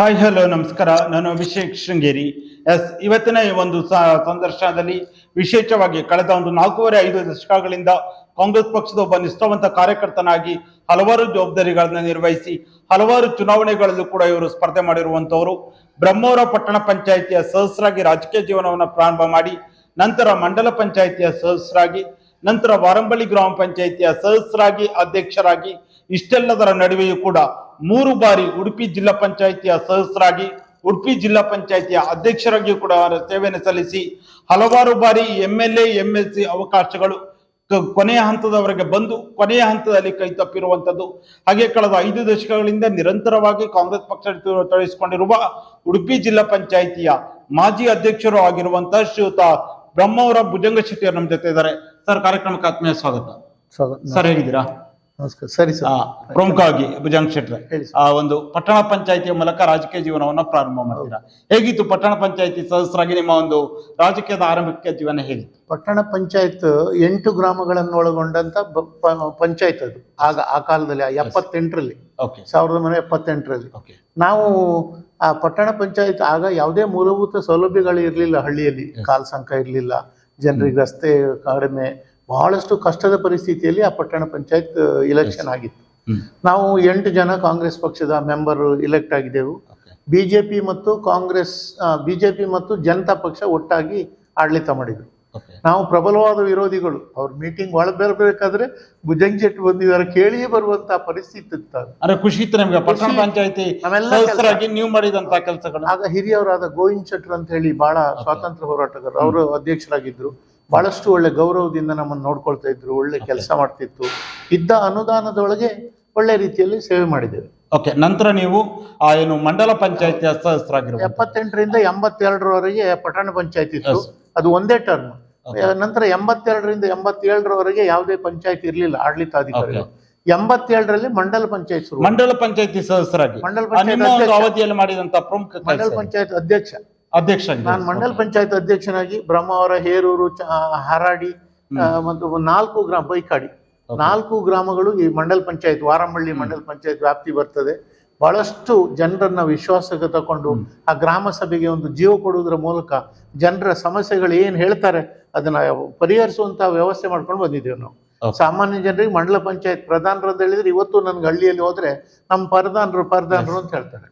Hi hello ನಮಸ್ಕಾರ. ನಾನು Abhishek Sringeri. S ಇವತ್ತಿನ ಈ ಒಂದು ಸಂದರ್ಶನದಲ್ಲಿ ವಿಶೇಷವಾಗಿ ಕಳೆದ ಒಂದು ನಾಲ್ಕೂವರೆ, ಐದು ದಶಕಗಳಿಂದ ಕಾಂಗ್ರೆಸ್ ಪಕ್ಷದ ಒಬ್ಬ ನಿಷ್ಠಾವಂತ ಕಾರ್ಯಕರ್ತನಾಗಿ ಹಲವಾರು ಜವಾಬ್ದಾರಿಗಳನ್ನ ನಿರ್ವಹಿಸಿ, ಹಲವಾರು ಚುನಾವಣೆಗಳಲ್ಲೂ ಕೂಡ ಇವರು ಸ್ಪರ್ಧೆ ಮಾಡಿರುವಂತವರು. ಬ್ರಹ್ಮೋರ ಪಟ್ಟಣ ಪಂಚಾಯಿತಿಯ ಸದಸ್ಯರಾಗಿ ರಾಜಕೀಯ ಜೀವನವನ್ನು ಪ್ರಾರಂಭ ಮಾಡಿ, ನಂತರ ಮಂಡಲ ಪಂಚಾಯಿತಿಯ ಸದಸ್ಯರಾಗಿ, ನಂತರ ವಾರಂಬಳ್ಳಿ ಗ್ರಾಮ ಪಂಚಾಯಿತಿಯ ಸದಸ್ಯರಾಗಿ, ಅಧ್ಯಕ್ಷರಾಗಿ ಇಷ್ಟೆಲ್ಲದರ ನಡುವೆಯೂ ಕೂಡ ಮೂರು ಬಾರಿ ಉಡುಪಿ ಜಿಲ್ಲಾ ಪಂಚಾಯಿತಿಯ ಸದಸ್ಯರಾಗಿ ಉಡುಪಿ ಜಿಲ್ಲಾ ಪಂಚಾಯಿತಿಯ ಅಧ್ಯಕ್ಷರಾಗಿಯೂ ಕೂಡ ಅವರ ಸೇವೆಯನ್ನು ಸಲ್ಲಿಸಿ ಹಲವಾರು ಬಾರಿ M L A M L C ಅವಕಾಶಗಳು ಕೊನೆಯ ಹಂತದವರೆಗೆ ಬಂದು ಕೊನೆಯ ಹಂತದಲ್ಲಿ ಕೈ ತಪ್ಪಿರುವಂತದ್ದು. ಹಾಗೆ ಕಳೆದ ಐದು ದಶಕಗಳಿಂದ ನಿರಂತರವಾಗಿ ಕಾಂಗ್ರೆಸ್ ಪಕ್ಷ ತೊಡಗಿಸಿಕೊಂಡಿರುವ ಉಡುಪಿ ಜಿಲ್ಲಾ ಪಂಚಾಯಿತಿಯ ಮಾಜಿ ಅಧ್ಯಕ್ಷರು ಆಗಿರುವಂತಹ ಶ್ರೀಯುತ ಬ್ರಹ್ಮವರ ಭುಜಂಗ ಶೆಟ್ಟಿ ಅವರು ನಮ್ಮ ಜೊತೆ ಇದ್ದಾರೆ. ಸರ್ ಕಾರ್ಯಕ್ರಮಕ್ಕೆ ಆತ್ಮೀಯ ಸ್ವಾಗತ. ಸ್ವಾಗತ. ಸರ್ ಹೇಗಿದ್ದೀರಾ? ನಮಸ್ಕಾರ. ಸರಿ ಸರ್. ಪ್ರಮುಖವಾಗಿ ಭುಜಂಗ್ ಶೆಟ್ರೆ ಆ ಒಂದು ಪಟ್ಟಣ ಪಂಚಾಯತಿಯ ಮೂಲಕ ರಾಜಕೀಯ ಜೀವನವನ್ನ ಪ್ರಾರಂಭ ಮಾಡ್ತೀರಾ? ಹೇಗಿತ್ತು ಪಟ್ಟಣ ಪಂಚಾಯಿತಿ ಸದಸ್ಯರಾಗಿ ನಿಮ್ಮ ಒಂದು ರಾಜಕೀಯದ ಆರಂಭಿಕ ಜೀವನ ಹೇಗಿತ್ತು? ಪಟ್ಟಣ ಪಂಚಾಯತ್ ಎಂಟು ಗ್ರಾಮಗಳನ್ನು ಒಳಗೊಂಡಂತ ಪಂಚಾಯತ್ ಅದು. ಆಗ ಆ ಕಾಲದಲ್ಲಿ ಆ ಎಪ್ಪತ್ತೆಂಟರಲ್ಲಿ. ಓಕೆ ಸಾವಿರದ ಒಂಬೈನೂರ ಎಪ್ಪತ್ತೆಂಟರಲ್ಲಿ. ಓಕೆ ನಾವು ಆ ಪಟ್ಟಣ ಪಂಚಾಯತ್ ಆಗ ಯಾವುದೇ ಮೂಲಭೂತ ಸೌಲಭ್ಯಗಳು ಇರಲಿಲ್ಲ ಹಳ್ಳಿಯಲ್ಲಿ. ಕಾಲ್ ಸಂಕ ಇರಲಿಲ್ಲ. ಜನರಿಗೆ ರಸ್ತೆ ಕಡಿಮೆ ಬಹಳಷ್ಟು ಕಷ್ಟದ ಪರಿಸ್ಥಿತಿಯಲ್ಲಿ ಆ ಪಟ್ಟಣ ಪಂಚಾಯತ್ ಇಲೆಕ್ಷನ್ ಆಗಿತ್ತು. ನಾವು ಎಂಟು ಜನ ಕಾಂಗ್ರೆಸ್ ಪಕ್ಷದ ಮೆಂಬರ್ ಇಲೆಕ್ಟ್ ಆಗಿದ್ದೆವು. ಬಿಜೆಪಿ ಮತ್ತು ಕಾಂಗ್ರೆಸ್ ಬಿಜೆಪಿ ಮತ್ತು ಜನತಾ ಪಕ್ಷ ಒಟ್ಟಾಗಿ ಆಡಳಿತ ಮಾಡಿದ್ರು. ನಾವು ಪ್ರಬಲವಾದ ವಿರೋಧಿಗಳು. ಅವ್ರ ಮೀಟಿಂಗ್ ಒಳ ಬರಬೇಕಾದ್ರೆ ಭುಜಂಗ್ ಶೆಟ್ಟಿ ಬಂದಿದ್ದಾರೆ ಕೇಳಿಯೇ ಬರುವಂತಹ ಪರಿಸ್ಥಿತಿ ಇತ್ತು ಖುಷಿ ಇತ್ತು ನಮ್ಗೆ. ಪಟ್ಟಣ. ಪಂಚಾಯಿತಿ ನೀವು ಮಾಡಿದಂತ ಕೆಲಸಗಳು. ಆಗ ಹಿರಿಯವರಾದ ಗೋವಿಂದ್ ಶೆಟ್ರ್ ಅಂತ ಹೇಳಿ ಬಹಳ ಸ್ವಾತಂತ್ರ್ಯ ಹೋರಾಟಗಾರರು. ಅವರು ಅಧ್ಯಕ್ಷರಾಗಿದ್ರು. ಬಹಳಷ್ಟು ಒಳ್ಳೆ ಗೌರವದಿಂದ ನಮ್ಮನ್ನು ನೋಡ್ಕೊಳ್ತಾ ಇದ್ರು ಒಳ್ಳೆ ಕೆಲಸ ಮಾಡ್ತಿತ್ತು. ಇದ್ದ ಅನುದಾನದೊಳಗೆ ಒಳ್ಳೆ ರೀತಿಯಲ್ಲಿ ಸೇವೆ ಮಾಡಿದ್ದೇವೆ. ಓಕೆ ನಂತರ ನೀವು ಆ ಏನು ಮಂಡಲ ಪಂಚಾಯತಿ ಸದಸ್ಯರಾಗಿರುವ ಎಪ್ಪತ್ತೆಂಟರಿಂದ ಎಂಬತ್ತೆರಡರವರೆಗೆ ಪಟ್ಟಣ ಪಂಚಾಯತ್ ಇತ್ತು. ಅದು ಒಂದೇ ಟರ್ಮ್. ನಂತರ ಎಂಬತ್ತೆರಡರಿಂದ ಎಂಬತ್ತೇಳರವರೆಗೆ ಯಾವುದೇ ಪಂಚಾಯತ್ ಇರಲಿಲ್ಲ ಆಡಳಿತಾಧಿಕಾರಿ ಎಂಬತ್ತೇಳರಲ್ಲಿ ಮಂಡಲ ಪಂಚಾಯತ್ ಶುರು. ಮಂಡಲ ಪಂಚಾಯತಿ ಸದಸ್ಯರಾಗಿ. ಮಂಡಲ ಪಂಚಾಯತ್ ಅವಧಿಯಲ್ಲಿ ಮಾಡಿದಂತ ಪ್ರಮುಖ ಮಂಡಲ ಪಂಚಾಯತ್ ಅಧ್ಯಕ್ಷ. ಅಧ್ಯಕ್ಷ ನಾನು ಮಂಡಲ ಪಂಚಾಯತ್ ಅಧ್ಯಕ್ಷನಾಗಿ ಬ್ರಹ್ಮಾವರ ಹೇರೂರು ಚ- ಹಾರಾಡಿ ಮತ್ತು ನಾಲ್ಕು ಗ್ರಾಮ ಬೈಕಾಡಿ. ನಾಲ್ಕು ಗ್ರಾಮಗಳು ಈ ಮಂಡಲ ಪಂಚಾಯತ್ ವಾರಮಳ್ಳಿ ಮಂಡಲ ಪಂಚಾಯತ್ ವ್ಯಾಪ್ತಿ ಬರ್ತದೆ. ಬಹಳಷ್ಟು ಜನರನ್ನ ವಿಶ್ವಾಸಕ್ಕೆ ತಕೊಂಡು ಆ ಗ್ರಾಮ ಸಭೆಗೆ ಒಂದು ಜೀವ ಕೊಡುವುದರ ಮೂಲಕ ಜನರ ಸಮಸ್ಯೆಗಳು ಏನ್ ಹೇಳ್ತಾರೆ ಅದನ್ನ ಪರಿಹರಿಸುವಂತ ವ್ಯವಸ್ಥೆ ಮಾಡ್ಕೊಂಡು ಬಂದಿದ್ದೇವೆ ನಾವು. ಸಾಮಾನ್ಯ ಜನರಿಗೆ ಮಂಡಲ ಪಂಚಾಯತ್ ಪ್ರಧಾನರು ಅಂತ ಹೇಳಿದ್ರೆ ಇವತ್ತು ನನ್ಗೆ ಹಳ್ಳಿಯಲ್ಲಿ ಹೋದ್ರೆ ನಮ್ಮ ಪರದಾನರು ಪರದಾನರು ಅಂತ ಹೇಳ್ತಾರೆ.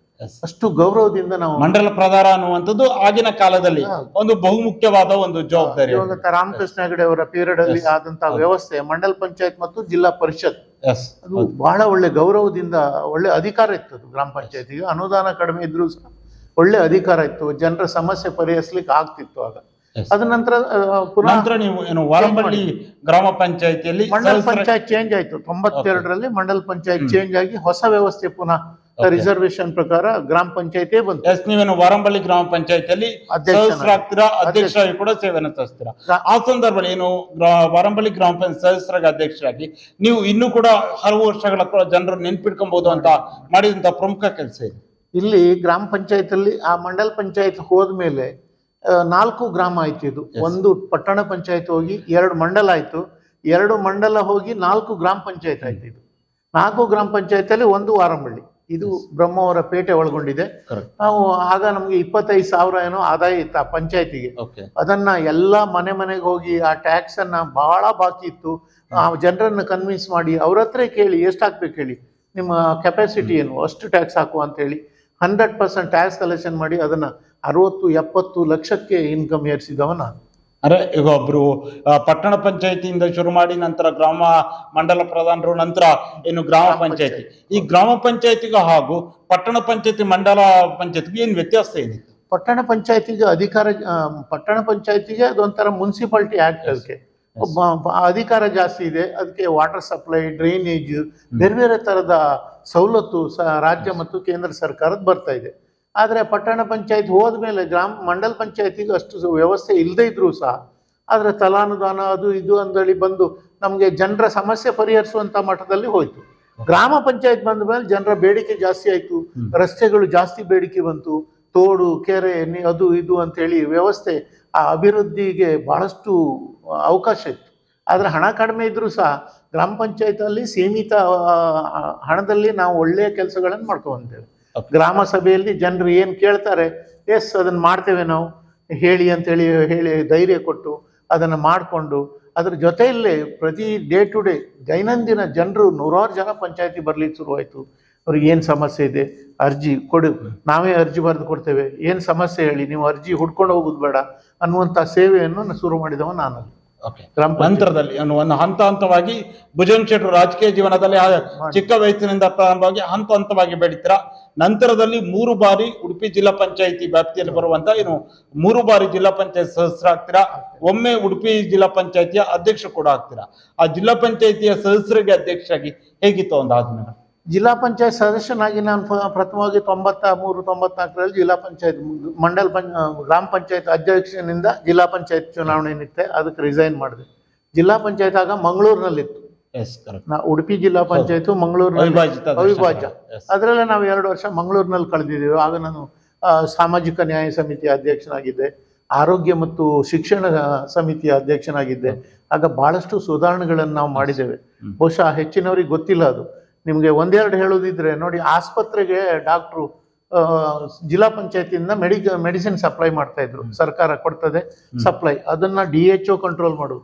ಅಷ್ಟು ಗೌರವದಿಂದ ನಾವು ಮಂಡಲ ಪ್ರಧಾನ ಅನ್ನುವಂಥದ್ದು ಆಗಿನ ಕಾಲದಲ್ಲಿ. ಒಂದು ಬಹುಮುಖ್ಯವಾದ ಒಂದು ಜವಾಬ್ದಾರಿ ರಾಮಕೃಷ್ಣ ಹೆಗಡೆ ಅವರ ಪೀರಿಯಡ್ ಅಲ್ಲಿ. ಆದಂತಹ ವ್ಯವಸ್ಥೆ ಮಂಡಲ ಪಂಚಾಯತ್ ಮತ್ತು ಜಿಲ್ಲಾ ಪರಿಷತ್. ಅದು ಬಹಳ ಒಳ್ಳೆ ಗೌರವದಿಂದ ಒಳ್ಳೆ ಅಧಿಕಾರ ಇತ್ತು ಅದು ಗ್ರಾಮ ಪಂಚಾಯತಿಗೆ. ಅನುದಾನ ಕಡಿಮೆ ಇದ್ರೂ ಸಹ ಒಳ್ಳೆ ಅಧಿಕಾರ ಇತ್ತು. ಜನರ ಸಮಸ್ಯೆ ಪರಿಹರಿಸಲಿಕ್ಕೆ ಆಗ್ತಿತ್ತು ಆಗ. ಅದ ನಂತರ ಪುನಃ ನೀವು ಏನು ವಾರಂಬಳ್ಳಿ ಗ್ರಾಮ ಪಂಚಾಯತಿಯಲ್ಲಿ ಮಂಡಲ ಪಂಚಾಯತ್ ಚೇಂಜ್ ಆಯ್ತು. ತೊಂಬತ್ತೆರಡರಲ್ಲಿ ಮಂಡಲ ಪಂಚಾಯತ್ ಚೇಂಜ್ ಆಗಿ ಹೊಸ ವ್ಯವಸ್ಥೆ ಪುನಃ. ರಿಸರ್ವೇಶನ್ ಪ್ರಕಾರ ಗ್ರಾಮ ಪಂಚಾಯತಿಯೇ ಬಂತು. ಎಸ್ ನೀವೇನು ವಾರಂಬಳ್ಳಿ ಗ್ರಾಮ ಪಂಚಾಯಿತಿಯಲ್ಲಿ. ಸದಸ್ಯರಾಗ್ತೀರಾ ಅಧ್ಯಕ್ಷರಾಗಿ ಕೂಡ ಸೇವೆಯನ್ನು ಸಲ್ಲಿಸ್ತೀರಾ? ಆ ಸಂದರ್ಭದಲ್ಲಿ ಏನು ವಾರಂಬಳ್ಳಿ ಗ್ರಾಮ ಪಂಚಾಯತ್ ಸದಸ್ಯರಾಗಿ ಅಧ್ಯಕ್ಷರಾಗಿ ನೀವು ಇನ್ನೂ ಕೂಡ ಹಲವು ವರ್ಷಗಳ ಕೂಡ ಜನರು ನೆನ್ಪಿಟ್ಕೊಬಹುದು ಅಂತ ಮಾಡಿದಂತ ಪ್ರಮುಖ ಕೆಲಸ ಇದೆ. ಇಲ್ಲಿ ಗ್ರಾಮ ಪಂಚಾಯತ್ ಅಲ್ಲಿ ಆ ಮಂಡಲ ಪಂಚಾಯತ್ ಹೋದ್ಮೇಲೆ ನಾಲ್ಕು ಗ್ರಾಮ ಆಯ್ತು ಇದು. ಒಂದು ಪಟ್ಟಣ ಪಂಚಾಯತ್ ಹೋಗಿ ಎರಡು ಮಂಡಲ ಆಯ್ತು. ಎರಡು ಮಂಡಲ ಹೋಗಿ ನಾಲ್ಕು ಗ್ರಾಮ ಪಂಚಾಯತ್ ಆಯ್ತು ಇದು. ನಾಲ್ಕು ಗ್ರಾಮ ಪಂಚಾಯತ್ ಅಲ್ಲಿ ಒಂದು ವಾರಂಬಳ್ಳಿ. ಇದು ಬ್ರಹ್ಮಾವರ ಪೇಟೆ ಒಳಗೊಂಡಿದೆ. ನಾವು ಆಗ ನಮ್ಗೆ ಇಪ್ಪತ್ತೈದು ಸಾವಿರ ಏನೋ ಆದಾಯ ಇತ್ತು ಆ ಪಂಚಾಯತಿಗೆ. ಅದನ್ನ ಎಲ್ಲ ಮನೆ ಮನೆಗೆ ಹೋಗಿ ಆ ಟ್ಯಾಕ್ಸ್ ಅನ್ನ ಬಹಳ ಬಾಕಿ ಇತ್ತು. ಆ ಜನರನ್ನ ಕನ್ವಿನ್ಸ್ ಮಾಡಿ ಅವ್ರ ಹತ್ರ ಕೇಳಿ ಎಷ್ಟು ಹಾಕ್ಬೇಕು ಹೇಳಿ? ನಿಮ್ಮ ಕೆಪಾಸಿಟಿ ಏನು? ಅಷ್ಟು ಟ್ಯಾಕ್ಸ್ ಹಾಕು ಅಂತ ಹೇಳಿ. ಹಂಡ್ರೆಡ್ ಪರ್ಸೆಂಟ್ ಟ್ಯಾಕ್ಸ್ ಕಲೆಕ್ಷನ್ ಮಾಡಿ ಅದನ್ನ ಅರವತ್ತು ಎಪ್ಪತ್ತು ಲಕ್ಷಕ್ಕೆ ಇನ್ಕಮ್ ಏರಿಸಿದವ ನಾನು. ಅಂದ್ರೆ ಈಗ ಒಬ್ರು ಆ, ಪಟ್ಟಣ ಪಂಚಾಯತಿಯಿಂದ ಶುರು ಮಾಡಿ ನಂತರ ಗ್ರಾಮ ಮಂಡಲ ಪ್ರಧಾನರು ನಂತರ ಏನು ಗ್ರಾಮ ಪಂಚಾಯತಿ. ಈ ಗ್ರಾಮ ಪಂಚಾಯತಿಗೂ ಹಾಗೂ ಪಟ್ಟಣ ಪಂಚಾಯತಿ ಮಂಡಲ ಪಂಚಾಯತಿಗೂ ಏನು ವ್ಯತ್ಯಾಸ ಏನಿತ್ತು? ಪಟ್ಟಣ ಪಂಚಾಯತಿಗೆ ಅಧಿಕಾರ ಪಟ್ಟಣ ಪಂಚಾಯತಿಗೆ ಅದೊಂಥರ ಮುನ್ಸಿಪಾಲ್ಟಿ ಆಕ್ಟ್ ಅದಕ್ಕೆ. ಅಧಿಕಾರ ಜಾಸ್ತಿ ಇದೆ ಅದಕ್ಕೆ ವಾಟರ್ ಸಪ್ಲೈ ಡ್ರೈನೇಜ್ ಬೇರೆ ಬೇರೆ ತರದ ಸವಲತ್ತು ಸ ರಾಜ್ಯ ಮತ್ತು ಕೇಂದ್ರ ಸರ್ಕಾರದ ಬರ್ತಾ ಇದೆ. ಆದರೆ ಪಟ್ಟಣ ಪಂಚಾಯತ್ ಹೋದ್ಮೇಲೆ ಗ್ರಾಮ ಮಂಡಲ್ ಪಂಚಾಯತಿಗೆ ಅಷ್ಟು ಸ- ವ್ಯವಸ್ಥೆ ಇಲ್ಲದೇ ಇದ್ದರೂ ಸಹ ಆದರೆ ತಲಾನುದಾನ ಅದು ಇದು ಅಂದೇಳಿ ಬಂದು ನಮಗೆ ಜನರ ಸಮಸ್ಯೆ ಪರಿಹರಿಸುವಂತ ಮಟ್ಟದಲ್ಲಿ ಹೋಯ್ತು. ಗ್ರಾಮ ಪಂಚಾಯತ್ ಬಂದ ಮೇಲೆ ಜನರ ಬೇಡಿಕೆ ಜಾಸ್ತಿ ಆಯ್ತು. ರಸ್ತೆಗಳು ಜಾಸ್ತಿ ಬೇಡಿಕೆ ಬಂತು. ತೋಡು ಕೆರೆ ಅದು ಇದು ಅಂತೇಳಿ ವ್ಯವಸ್ಥೆ ಆ ಅಭಿವೃದ್ಧಿಗೆ ಬಹಳಷ್ಟು ಅವಕಾಶ ಇತ್ತು. ಆದರೆ ಹಣ ಕಡಿಮೆ ಇದ್ರೂ ಸಹ ಗ್ರಾಮ ಪಂಚಾಯತ್ ಅಲ್ಲಿ ಸೀಮಿತ ಹಣದಲ್ಲಿ ನಾವು ಒಳ್ಳೆಯ ಕೆಲಸಗಳನ್ನು Okay. ಗ್ರಾಮ ಸಭೆಯಲ್ಲಿ ಜನರು ಏನು ಕೇಳ್ತಾರೆ, ಎಸ್, ಅದನ್ನು ಮಾಡ್ತೇವೆ ನಾವು. ಹೇಳಿ ಅಂತೇಳಿ, ಹೇಳಿ ಧೈರ್ಯ ಕೊಟ್ಟು ಅದನ್ನು ಮಾಡಿಕೊಂಡು, ಅದರ ಜೊತೆಯಲ್ಲೇ ಪ್ರತಿ ಡೇ ಟು ಡೇ ದೈನಂದಿನ ಜನರು ನೂರಾರು ಜನ ಪಂಚಾಯತಿ ಬರ್ಲಿಕ್ಕೆ ಶುರುವಾಯಿತು. ಅವ್ರಿಗೆ ಏನು ಸಮಸ್ಯೆ ಇದೆ? ಅರ್ಜಿ ಕೊಡು. ನಾವೇ ಅರ್ಜಿ ಬರೆದು ಕೊಡ್ತೇವೆ. ಏನು ಸಮಸ್ಯೆ ಹೇಳಿ? ನೀವು ಅರ್ಜಿ ಹುಡ್ಕೊಂಡು ಹೋಗೋದು ಬೇಡ ಅನ್ನುವಂಥ ಸೇವೆಯನ್ನು ನಾನು ಶುರು ಮಾಡಿದವ ನಾನು ನಂತರದಲ್ಲಿ ಒಂದು ಹಂತ ಹಂತವಾಗಿ ಭುಜನ್ ಶೆಟ್ಟರು ರಾಜಕೀಯ ಜೀವನದಲ್ಲಿ ಚಿಕ್ಕ ವಯಸ್ಸಿನಿಂದ ಪ್ರಾರಂಭವಾಗಿ ಹಂತ ಹಂತವಾಗಿ ಬೆಳೀತೀರಾ? ನಂತರದಲ್ಲಿ ಮೂರು ಬಾರಿ ಉಡುಪಿ ಜಿಲ್ಲಾ ಪಂಚಾಯಿತಿ ವ್ಯಾಪ್ತಿಯಲ್ಲಿ ಬರುವಂತ ಏನು ಮೂರು ಬಾರಿ ಜಿಲ್ಲಾ ಪಂಚಾಯತ್ ಸದಸ್ಯರಾಗ್ತೀರಾ? ಒಮ್ಮೆ ಉಡುಪಿ ಜಿಲ್ಲಾ ಪಂಚಾಯತಿಯ ಅಧ್ಯಕ್ಷ ಕೂಡ ಆಗ್ತೀರಾ? ಆ ಜಿಲ್ಲಾ ಪಂಚಾಯತಿಯ ಸದಸ್ಯರಿಗೆ ಅಧ್ಯಕ್ಷರಾಗಿ ಹೇಗಿತ್ತು ಒಂದು ಆದ್ಮೇಲೆ ಜಿಲ್ಲಾ ಪಂಚಾಯತ್ ಸದಸ್ಯನಾಗಿ ನಾನು ಪ್ರಥಮವಾಗಿ ತೊಂಬತ್ತ ಮೂರು ತೊಂಬತ್ನಾಲ್ಕರಲ್ಲಿ ಜಿಲ್ಲಾ ಪಂಚಾಯತ್ ಮಂಡಲ್ ಪಂಚ ಗ್ರಾಮ ಪಂಚಾಯತ್ ಅಧ್ಯಕ್ಷನಿಂದ ಜಿಲ್ಲಾ ಪಂಚಾಯತ್ ಚುನಾವಣೆ ನಿಂತೆ ಅದಕ್ಕೆ ರಿಸೈನ್ ಮಾಡಿದೆ. ಜಿಲ್ಲಾ ಪಂಚಾಯತ್ ಆಗ ಮಂಗಳೂರಿನಲ್ಲಿತ್ತು. ನಾ ಉಡುಪಿ ಜಿಲ್ಲಾ ಪಂಚಾಯತ್ ಮಂಗಳೂರಿನಲ್ಲಿ ಅವಿಭಾಜ್ಯ. ಅದರಲ್ಲೇ ನಾವು ಎರಡು ವರ್ಷ ಮಂಗಳೂರಿನಲ್ಲಿ ಕಳೆದಿದ್ದೇವೆ. ಆಗ ನಾನು ಸಾಮಾಜಿಕ ನ್ಯಾಯ ಸಮಿತಿ ಅಧ್ಯಕ್ಷನಾಗಿದ್ದೆ. ಆರೋಗ್ಯ ಮತ್ತು ಶಿಕ್ಷಣ ಸಮಿತಿಯ ಅಧ್ಯಕ್ಷನಾಗಿದ್ದೆ. ಆಗ ಬಹಳಷ್ಟು ಸುಧಾರಣೆಗಳನ್ನು ನಾವು ಮಾಡಿದ್ದೇವೆ. ಬಹುಶಃ ಹೆಚ್ಚಿನವರಿಗೆ ಗೊತ್ತಿಲ್ಲ ಅದು. ನಿಮಗೆ ಒಂದೆರಡು ಹೇಳೋದಿದ್ರೆ ನೋಡಿ ಆಸ್ಪತ್ರೆಗೆ ಡಾಕ್ಟ್ರು ಜಿಲ್ಲಾ ಪಂಚಾಯತಿಯಿಂದ ಮೆಡಿಕ ಮೆಡಿಸಿನ್ ಸಪ್ಲೈ ಮಾಡ್ತಾ ಇದ್ರು. ಸರ್ಕಾರ ಕೊಡ್ತದೆ ಸಪ್ಲೈ. ಅದನ್ನ ಡಿ ಎಚ್ ಒ ಕಂಟ್ರೋಲ್ ಮಾಡು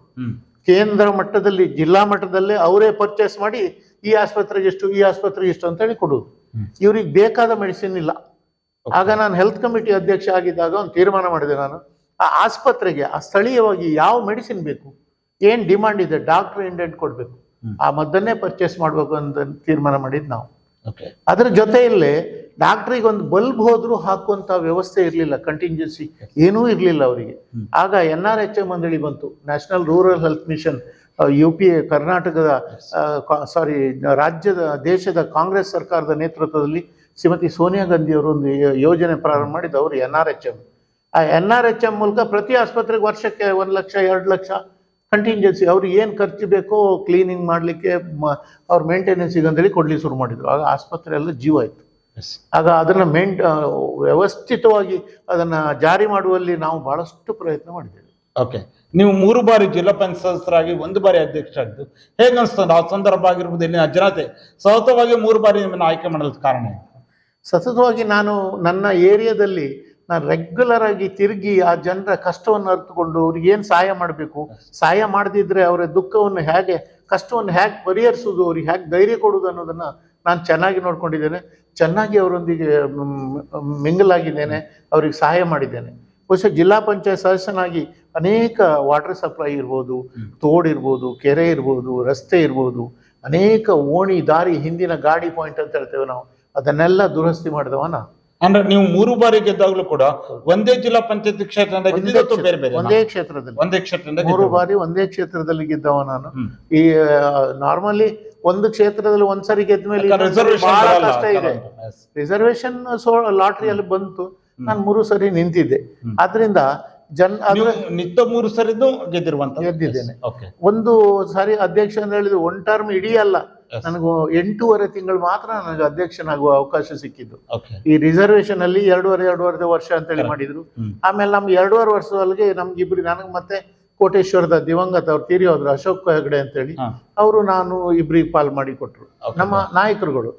ಕೇಂದ್ರ ಮಟ್ಟದಲ್ಲಿ ಜಿಲ್ಲಾ ಮಟ್ಟದಲ್ಲೇ ಅವರೇ ಪರ್ಚೇಸ್ ಮಾಡಿ ಈ ಆಸ್ಪತ್ರೆಗೆ ಎಷ್ಟು ಈ ಆಸ್ಪತ್ರೆಗೆ ಎಷ್ಟು ಅಂತ ಹೇಳಿ ಕೊಡುದು. ಇವ್ರಿಗೆ ಬೇಕಾದ ಮೆಡಿಸಿನ್ ಇಲ್ಲ. ಆಗ ನಾನು ಹೆಲ್ತ್ ಕಮಿಟಿ ಅಧ್ಯಕ್ಷ ಆಗಿದ್ದಾಗ ಒಂದು ತೀರ್ಮಾನ ಮಾಡಿದೆ ನಾನು. ಆ ಆಸ್ಪತ್ರೆಗೆ ಆ ಸ್ಥಳೀಯವಾಗಿ ಯಾವ ಮೆಡಿಸಿನ್ ಬೇಕು ಏನ್ ಡಿಮಾಂಡ್ ಇದೆ ಡಾಕ್ಟರ್ ಇಂಡೆಂಟ್ ಕೊಡಬೇಕು. ಆ ಮದ್ದನ್ನೇ ಪರ್ಚೇಸ್ ಮಾಡಬೇಕು ಅಂತ ತೀರ್ಮಾನ ಮಾಡಿದ್ ನಾವು. ಅದರ ಜೊತೆಯಲ್ಲೇ ಡಾಕ್ಟ್ರಿಗೆ ಒಂದು ಬಲ್ಬ್ ಹೋದ್ರೂ ಹಾಕುವಂತ ವ್ಯವಸ್ಥೆ ಇರಲಿಲ್ಲ ಕಂಟಿಂಜೆನ್ಸಿ ಏನೂ ಇರಲಿಲ್ಲ ಅವರಿಗೆ. ಆಗ ಎನ್ ಆರ್ ಎಚ್ ಎಂ ಅಂತೇಳಿ ಬಂತು national rural health mission U P A ಕರ್ನಾಟಕದ ಸಾರಿ ರಾಜ್ಯದ ದೇಶದ ಕಾಂಗ್ರೆಸ್ ಸರ್ಕಾರದ ನೇತೃತ್ವದಲ್ಲಿ ಶ್ರೀಮತಿ ಸೋನಿಯಾ ಗಾಂಧಿ ಅವರು ಒಂದು ಯೋಜನೆ ಪ್ರಾರಂಭ ಮಾಡಿದ್ದು ಅವರು ಎನ್ ಆರ್ ಎಚ್ ಎಂ. ಆ ಎನ್ ಆರ್ ಎಚ್ ಎಂ ಮೂಲಕ ಪ್ರತಿ ಆಸ್ಪತ್ರೆಗೆ ವರ್ಷಕ್ಕೆ ಒಂದು ಲಕ್ಷ ಎರಡು ಲಕ್ಷ ಕಂಟಿಂಜೆನ್ಸಿ ಅವ್ರಿಗೆ ಏನು ಖರ್ಚು ಬೇಕೋ ಕ್ಲೀನಿಂಗ್ ಮಾಡಲಿಕ್ಕೆ ಅವ್ರ ಮೇಂಟೆನೆನ್ಸಿಗೆ ಅಂತೇಳಿ ಕೊಡ್ಲಿ ಶುರು ಮಾಡಿದ್ರು. ಆಗ ಆಸ್ಪತ್ರೆ ಎಲ್ಲ ಜೀವ ಇತ್ತು ಆಗ ಅದನ್ನು ಮೇಂಟ್ ವ್ಯವಸ್ಥಿತವಾಗಿ ಅದನ್ನು ಜಾರಿ ಮಾಡುವಲ್ಲಿ ನಾವು ಭಾಳಷ್ಟು ಪ್ರಯತ್ನ ಮಾಡಿದ್ದೇವೆ. ಓಕೆ ನೀವು ಮೂರು ಬಾರಿ ಜಿಲ್ಲಾ ಪಂಚಾಯತ್ ಸದಸ್ಯರಾಗಿ ಒಂದು ಬಾರಿ ಅಧ್ಯಕ್ಷರಾಗಿದ್ದು ಹೇಗೆ ಅನಿಸ್ತದೆ? ಆ ಸಂದರ್ಭ ಆಗಿರ್ಬೋದು ಇಲ್ಲಿನ ಜನತೆ ಸತತವಾಗಿ ಮೂರು ಬಾರಿ ನಿಮ್ಮನ್ನು ಆಯ್ಕೆ ಮಾಡಲು ಕಾರಣ ಸತತವಾಗಿ ನಾನು ನನ್ನ ಏರಿಯಾದಲ್ಲಿ ನಾನು ರೆಗ್ಯುಲರ್ ಆಗಿ ತಿರುಗಿ ಆ ಜನರ ಕಷ್ಟವನ್ನು ಅರ್ಥಕೊಂಡು ಅವ್ರಿಗೆ ಏನು ಸಹಾಯ ಮಾಡಬೇಕು? ಸಹಾಯ ಮಾಡದಿದ್ರೆ ಅವರ ದುಃಖವನ್ನು ಹೇಗೆ ಕಷ್ಟವನ್ನು ಹೇಗೆ ಪರಿಹರಿಸೋದು ಅವ್ರಿಗೆ ಹೇಗೆ ಧೈರ್ಯ ಕೊಡೋದು ಅನ್ನೋದನ್ನ ನಾನು ಚೆನ್ನಾಗಿ ನೋಡ್ಕೊಂಡಿದ್ದೇನೆ. ಚೆನ್ನಾಗಿ ಅವರೊಂದಿಗೆ ಮಿಂಗಲಾಗಿದ್ದೇನೆ ಅವ್ರಿಗೆ ಸಹಾಯ ಮಾಡಿದ್ದೇನೆ. ಬಹುಶಃ ಜಿಲ್ಲಾ ಪಂಚಾಯತ್ ಸದಸ್ಯನಾಗಿ ಅನೇಕ ವಾಟರ್ ಸಪ್ಲೈ ಇರ್ಬೋದು ತೋಡ್ ತೋಡಿರ್ಬೋದು ಕೆರೆ ಇರ್ಬೋದು ರಸ್ತೆ ಇರ್ಬೋದು ಅನೇಕ ಓಣಿ ದಾರಿ ಹಿಂದಿನ ಗಾಡಿ ಪಾಯಿಂಟ್ ಅಂತ ಹೇಳ್ತೇವೆ ನಾವು. ಅದನ್ನೆಲ್ಲ ದುರಸ್ತಿ ಮಾಡಿದವ ನಾ ಅಂದ್ರೆ ನೀವು ಮೂರು ಬಾರಿ ಗೆದ್ದಾಗ್ಲೂ ಕೂಡ ಒಂದೇ ಜಿಲ್ಲಾ ಪಂಚಾಯತ್ ಕ್ಷೇತ್ರದಿಂದ ಗೆದ್ದಿದ್ದು ಬೇರೆ ಬೇರೆ? ಒಂದೇ ಕ್ಷೇತ್ರದಲ್ಲಿ. ಒಂದೇ ಕ್ಷೇತ್ರದಿಂದ ಮೂರು ಬಾರಿ ಒಂದೇ ಕ್ಷೇತ್ರದಲ್ಲಿ ಗೆದ್ದವ ನಾನು. ಈ ನಾರ್ಮಲಿ ಒಂದು ಕ್ಷೇತ್ರದಲ್ಲಿ ಒಂದ್ಸರಿ ಗೆದ್ದ ಮೇಲೆ ಬಹಳ ಕಷ್ಟ ಇದೆ. ರಿಸರ್ವೇಶನ್ ಸೋ ಲಾಟ್ರಿಯಲ್ಲಿ ಬಂತು. ನಾನು ಮೂರು ಸರಿ ನಿಂತಿದ್ದೆ. ಆದ್ರಿಂದ ಜನ್ ನಿತ್ಯ ಮೂರು ಸರಿ ಗೆದ್ದಿರುವಂತ ಗೆದ್ದಿದ್ದೇನೆ. ಒಂದು ಸಾರಿ ಅಧ್ಯಕ್ಷ ಅಂತ ಹೇಳಿದ್ರು ಒನ್ ಟರ್ಮ್ ಇಡೀ ಅಲ್ಲ. ನನಗೂ ಎಂಟೂವರೆ ತಿಂಗಳು ಮಾತ್ರ ನನಗೆ ಅಧ್ಯಕ್ಷನಾಗುವ ಅವಕಾಶ ಸಿಕ್ಕಿದ್ದು. ಈ ರಿಸರ್ವೇಶನ್ ಅಲ್ಲಿ ಎರಡೂವರೆ ಎರಡೂವರೆ ವರ್ಷ ಅಂತೇಳಿ ಹೇಳಿ ಮಾಡಿದ್ರು. ಆಮೇಲೆ ನಮ್ಗೆ ಎರಡೂವರೆ ವರ್ಷದೊಳಗೆ ನಮ್ಗೆ ಇಬ್ರು ನನಗೆ ಮತ್ತೆ ಕೋಟೇಶ್ವರದ ದಿವಂಗತ ಅವ್ರು ತೀರಿ ಹೋದ್ರು ಅಶೋಕ್ ಹೆಗಡೆ ಅಂತೇಳಿ ಹೇಳಿ ಅವರು ನಾನು ಇಬ್ರಿಗೆ ಪಾಲ್ ಮಾಡಿ ಕೊಟ್ರು ನಮ್ಮ ನಾಯಕರುಗಳು.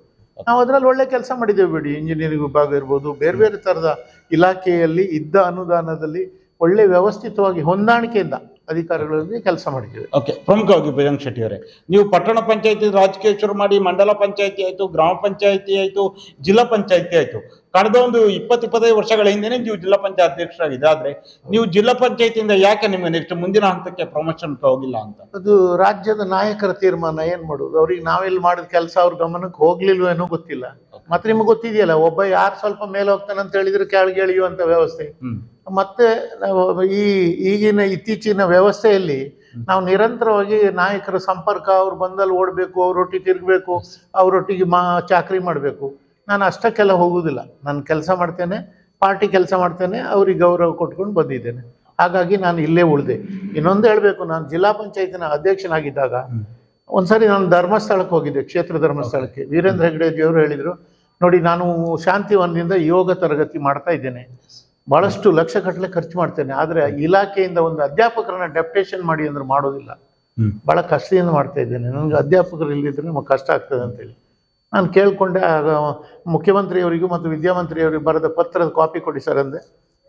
ನಾವು ಅದರಲ್ಲಿ ಒಳ್ಳೆ ಕೆಲಸ ಮಾಡಿದ್ದೇವೆ ಬಿಡಿ. ಇಂಜಿನಿಯರಿಂಗ್ ವಿಭಾಗ ಇರ್ಬೋದು ಬೇರೆ ಬೇರೆ ತರದ ಇಲಾಖೆಯಲ್ಲಿ ಇದ್ದ ಅನುದಾನದಲ್ಲಿ ಒಳ್ಳೆ ವ್ಯವಸ್ಥಿತವಾಗಿ ಹೊಂದಾಣಿಕೆಯಿಂದ ಅಧಿಕಾರಿಗಳೊಂದಿಗೆ ಕೆಲಸ ಮಾಡಿದ್ದೀವಿ. ಓಕೆ ಪ್ರಮುಖವಾಗಿ ಭುಜಂಗ್ ಶೆಟ್ಟಿ ಅವರೇ. ನೀವು ಪಟ್ಟಣ ಪಂಚಾಯತಿ ರಾಜಕೀಯ ಶುರು ಮಾಡಿ, ಮಂಡಲ ಪಂಚಾಯತಿ ಆಯ್ತು, ಗ್ರಾಮ ಪಂಚಾಯತಿ ಆಯ್ತು, ಜಿಲ್ಲಾ ಪಂಚಾಯತಿ ಆಯ್ತು. ಕಳೆದ ಒಂದು ಇಪ್ಪತ್ತು ಇಪ್ಪತ್ತೈದು ವರ್ಷಗಳ ಹಿಂದೆನೇ ನೀವು ಜಿಲ್ಲಾ ಪಂಚಾಯತ್ ಅಧ್ಯಕ್ಷರಾಗಿದ್ದಾದ್ರೆ ನೀವು ಜಿಲ್ಲಾ ಪಂಚಾಯತಿಯಿಂದ ಯಾಕೆ ನಿಮಗೆ ನೆಕ್ಸ್ಟ್ ಮುಂದಿನ ಹಂತಕ್ಕೆ ಪ್ರಮೋಷನ್ ಹೋಗಿಲ್ಲ ಅಂತ? ಅದು ರಾಜ್ಯದ ನಾಯಕರ ತೀರ್ಮಾನ ಏನ್ ಮಾಡೋದು? ಅವ್ರಿಗೆ ನಾವೆಲ್ಲಿ ಮಾಡಿದ ಕೆಲಸ ಅವ್ರ ಗಮನಕ್ಕೆ ಹೋಗ್ಲಿಲ್ವೇನೋ ಗೊತ್ತಿಲ್ಲ. ಮತ್ತೆ ನಿಮ್ಗೆ ಗೊತ್ತಿದೆಯಲ್ಲ ಒಬ್ಬ ಯಾರು ಸ್ವಲ್ಪ ಮೇಲೆ ಹೋಗ್ತಾನೆ ಅಂತ ಹೇಳಿದ್ರೆ ಕೆಳಗೆ ಎಳೆಯುವಂತ ವ್ಯವಸ್ಥೆ. ಮತ್ತೆ ನಾವು ಈ ಈಗಿನ ಇತ್ತೀಚಿನ ವ್ಯವಸ್ಥೆಯಲ್ಲಿ ನಾವು ನಿರಂತರವಾಗಿ ನಾಯಕರ ಸಂಪರ್ಕ ಅವ್ರು ಬಂದಲ್ಲಿ ಓಡಬೇಕು ಅವ್ರೊಟ್ಟಿಗೆ ತಿರುಗಬೇಕು ಅವರೊಟ್ಟಿಗೆ ಮಾ ಚಾಕ್ರಿ ಮಾಡಬೇಕು. ನಾನು ಅಷ್ಟಕ್ಕೆಲ್ಲ ಹೋಗುವುದಿಲ್ಲ. ನಾನು ಕೆಲಸ ಮಾಡ್ತೇನೆ ಪಾರ್ಟಿ ಕೆಲಸ ಮಾಡ್ತೇನೆ ಅವ್ರಿಗೆ ಗೌರವ ಕೊಟ್ಕೊಂಡು ಬಂದಿದ್ದೇನೆ. ಹಾಗಾಗಿ ನಾನು ಇಲ್ಲೇ ಉಳಿದೆ. ಇನ್ನೊಂದು ಹೇಳಬೇಕು ನಾನು ಜಿಲ್ಲಾ ಪಂಚಾಯತಿನ ಅಧ್ಯಕ್ಷನಾಗಿದ್ದಾಗ. ಒಂದ್ಸರಿ ನಾನು ಧರ್ಮಸ್ಥಳಕ್ಕೆ ಹೋಗಿದ್ದೆ ಕ್ಷೇತ್ರ ಧರ್ಮಸ್ಥಳಕ್ಕೆ. ವೀರೇಂದ್ರ ಹೆಗ್ಡೆಜಿಯವರು ಅವರು ಹೇಳಿದರು ನೋಡಿ ನಾನು ಶಾಂತಿವನದಿಂದ ಯೋಗ ತರಗತಿ ಮಾಡ್ತಾ ಇದ್ದೇನೆ. ಬಹಳಷ್ಟು ಲಕ್ಷ ಗಟ್ಟಲೆ ಖರ್ಚು ಮಾಡ್ತೇನೆ ಆದರೆ ಇಲಾಖೆಯಿಂದ ಒಂದು ಅಧ್ಯಾಪಕರನ್ನ ಡೆಪ್ಟೇಷನ್ ಮಾಡಿ ಅಂದ್ರೆ ಮಾಡೋದಿಲ್ಲ. ಭಾಳ ಬಹಳ ಕಷ್ಟದಿಂದ ಮಾಡ್ತಾ ಇದ್ದೇನೆ. ನನಗೆ ಅಧ್ಯಾಪಕರು ಇಲ್ಲಿದ್ರೆ ನಮಗೆ ಕಷ್ಟ ಆಗ್ತದೆ ಅಂತೇಳಿ. ನಾನು ಕೇಳ್ಕೊಂಡೆ ಆಗ ಮುಖ್ಯಮಂತ್ರಿಯವರಿಗೂ ಮತ್ತು ವಿದ್ಯಾಮಂತ್ರಿಯವರಿಗೂ ಬರೆದ ಪತ್ರದ ಕಾಪಿ ಕೊಡಿ ಸರ್ ಅಂದೆ.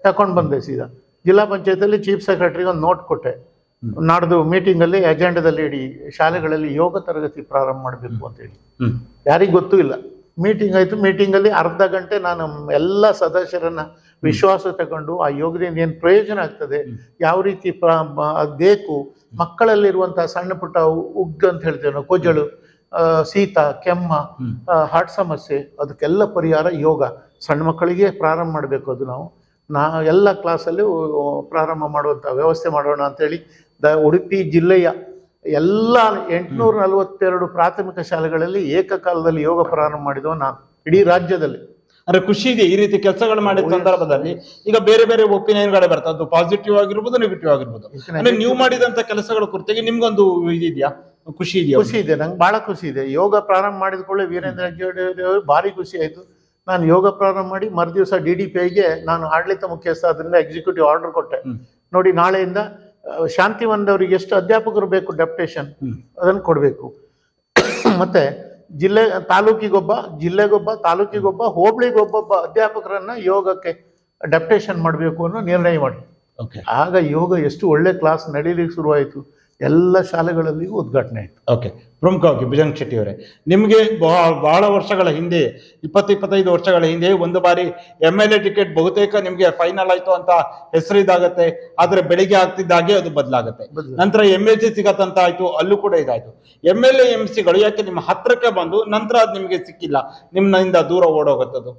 ತಗೊಂಡು ಬಂದೆ ಸೀದಾ. ಜಿಲ್ಲಾ ಪಂಚಾಯತಲ್ಲಿ ಚೀಫ್ ಸೆಕ್ರೆಟರಿಗೆ ಒಂದು ನೋಟ್ ಕೊಟ್ಟೆ. ನಾಡ್ದು ಮೀಟಿಂಗಲ್ಲಿ ಅಜೆಂಡದಲ್ಲಿ ಇಡಿ ಶಾಲೆಗಳಲ್ಲಿ ಯೋಗ ತರಗತಿ ಪ್ರಾರಂಭ ಮಾಡಬೇಕು ಅಂತೇಳಿ ಹೇಳಿ. ಯಾರಿಗೂ ಗೊತ್ತೂ ಇಲ್ಲ. ಮೀಟಿಂಗ್ ಆಯಿತು. ಮೀಟಿಂಗಲ್ಲಿ ಅರ್ಧ ಗಂಟೆ ನಾನು ಎಲ್ಲ ಸದಸ್ಯರನ್ನ ವಿಶ್ವಾಸ ತಗೊಂಡು ಆ ಯೋಗದಿಂದ ಏನು ಪ್ರಯೋಜನ ಆಗ್ತದೆ ಯಾವ ರೀತಿ ಪ್ರ- ಅದ್ ಬೇಕು ಮಕ್ಕಳಲ್ಲಿರುವಂತಹ ಸಣ್ಣ ಪುಟ್ಟ ಉಗ್ ಉಗ್ಗು ಅಂತ ಹೇಳ್ತೇವೆ ನಾವು ಕೊಜಳು ಶೀತ ಕೆಮ್ಮ. ಹಾರ್ಟ್ ಸಮಸ್ಯೆ ಅದಕ್ಕೆಲ್ಲ ಪರಿಹಾರ ಯೋಗ. ಸಣ್ಣ ಮಕ್ಕಳಿಗೆ ಪ್ರಾರಂಭ ಮಾಡಬೇಕು ಅದು ನಾವು. ನಾ ಎಲ್ಲ ಕ್ಲಾಸಲ್ಲಿ ಪ್ರಾರಂಭ ಮಾಡುವಂಥ ವ್ಯವಸ್ಥೆ ಮಾಡೋಣ ಅಂತೇಳಿ ದ ಉಡುಪಿ ಜಿಲ್ಲೆಯ ಎಲ್ಲ ಎಂಟುನೂರ ನಲವತ್ತೆರಡು ಪ್ರಾಥಮಿಕ ಶಾಲೆಗಳಲ್ಲಿ ಏಕಕಾಲದಲ್ಲಿ ಯೋಗ ಪ್ರಾರಂಭ ಮಾಡಿದವ ನಾನು ಇಡೀ ರಾಜ್ಯದಲ್ಲಿ. ಅಂದ್ರೆ ಖುಷಿ ಇದೆ ಈ ರೀತಿ ಕೆಲಸಗಳು ಮಾಡಿದ ಸಂದರ್ಭದಲ್ಲಿ. ಈಗ ಬೇರೆ ಬೇರೆ ಒಪಿನಿಯನ್ಗಳೇ ಬರ್ತದೆ. ಅದು ಪಾಸಿಟಿವ್ ಆಗಿರ್ಬೋದು ನೆಗೆಟಿವ್ ಆಗಿರ್ಬೋದು. ಅಂದ್ರೆ ನೀವು ಮಾಡಿದಂತ ಕೆಲಸಗಳ ಕುರಿತಾಗಿ ನಿಮ್ಗೊಂದು ಇದಿದೆಯಾ? ಖುಷಿ ಇದೆಯಾ ಖುಷಿ ಇದೆ ನಂಗೆ ಬಹಳ ಖುಷಿ ಇದೆ. ಯೋಗ ಪ್ರಾರಂಭ ಮಾಡಿದ ಕೂಡಲೇ ವೀರೇಂದ್ರ ಹೆಗ್ಗಡೆ ಅವರು ಭಾರಿ ಖುಷಿ ಆಯಿತು. ನಾನು ಯೋಗ ಪ್ರಾರಂಭ ಮಾಡಿ ಮರುದಿವಸ ಡಿ ಡಿ ಪಿ ಐಗೆ ನಾನು ಆಡಳಿತ ಮುಖ್ಯಸ್ಥ ಅದರಿಂದ ಎಕ್ಸಿಕ್ಯೂಟಿವ್ ಆರ್ಡರ್ ಕೊಟ್ಟೆ. ನೋಡಿ ನಾಳೆಯಿಂದ ಶಾಂತಿವನದವರಿಗೆ ಎಷ್ಟು ಅಧ್ಯಾಪಕರು ಬೇಕು ಡೆಪ್ಟೇಷನ್. ಅದನ್ನು ಕೊಡಬೇಕು. ಮತ್ತೆ ಜಿಲ್ಲೆ ತಾಲೂಕಿಗೊಬ್ಬ ಜಿಲ್ಲೆಗೊಬ್ಬ ತಾಲೂಕಿಗೊಬ್ಬ ಹೋಬಳಿಗೊಬ್ಬೊಬ್ಬ ಅಧ್ಯಾಪಕರನ್ನ ಯೋಗಕ್ಕೆ ಡೆಪ್ಟೇಷನ್ ಮಾಡಬೇಕು ಅನ್ನೋ ನಿರ್ಣಯ ಮಾಡಿ. ಓಕೆ ಆಗ ಯೋಗ ಎಷ್ಟು ಒಳ್ಳೆ ಕ್ಲಾಸ್ ನಡೀಲಿಕ್ಕೆ ಶುರುವಾಯಿತು. ಎಲ್ಲ ಶಾಲೆಗಳಲ್ಲಿಯೂ ಉದ್ಘಾಟನೆ ಆಯಿತು. ಓಕೆ ಪ್ರಮುಖವಾಗಿ ಭುಜಂಗ್ ಶೆಟ್ಟಿ ಅವರೇ ನಿಮಗೆ ಬಹಳ ಬಹಳ ವರ್ಷಗಳ ಹಿಂದೆ ಇಪ್ಪತ್ತು ಇಪ್ಪತ್ತೈದು ವರ್ಷಗಳ ಹಿಂದೆ ಒಂದು ಬಾರಿ ಎಂ ಎಲ್ ಎ ಟಿಕೆಟ್ ಬಹುತೇಕ ನಿಮಗೆ ಫೈನಲ್ ಆಯ್ತು ಅಂತ ಹೆಸರು ಇದಾಗತ್ತೆ ಆದರೆ ಬೆಳಿಗ್ಗೆ ಆಗ್ತಿದ್ದಾಗೆ ಅದು ಬದಲಾಗುತ್ತೆ. ನಂತರ ಎಂ ಎಲ್ ಸಿ ಸಿಗತ್ತಂತ ಆಯ್ತು ಅಲ್ಲೂ ಕೂಡ ಇದಾಯಿತು. ಎಂ ಎಲ್ ಎ ಎಂ ಸಿಗಳು ಯಾಕೆ ನಿಮ್ಮ ಹತ್ತಿರಕ್ಕೆ ಬಂದು ನಂತರ ಅದು ನಿಮಗೆ ಸಿಕ್ಕಿಲ್ಲ ನಿಮ್ಮಿಂದ ದೂರ ಓಡೋಗತ್ತದು?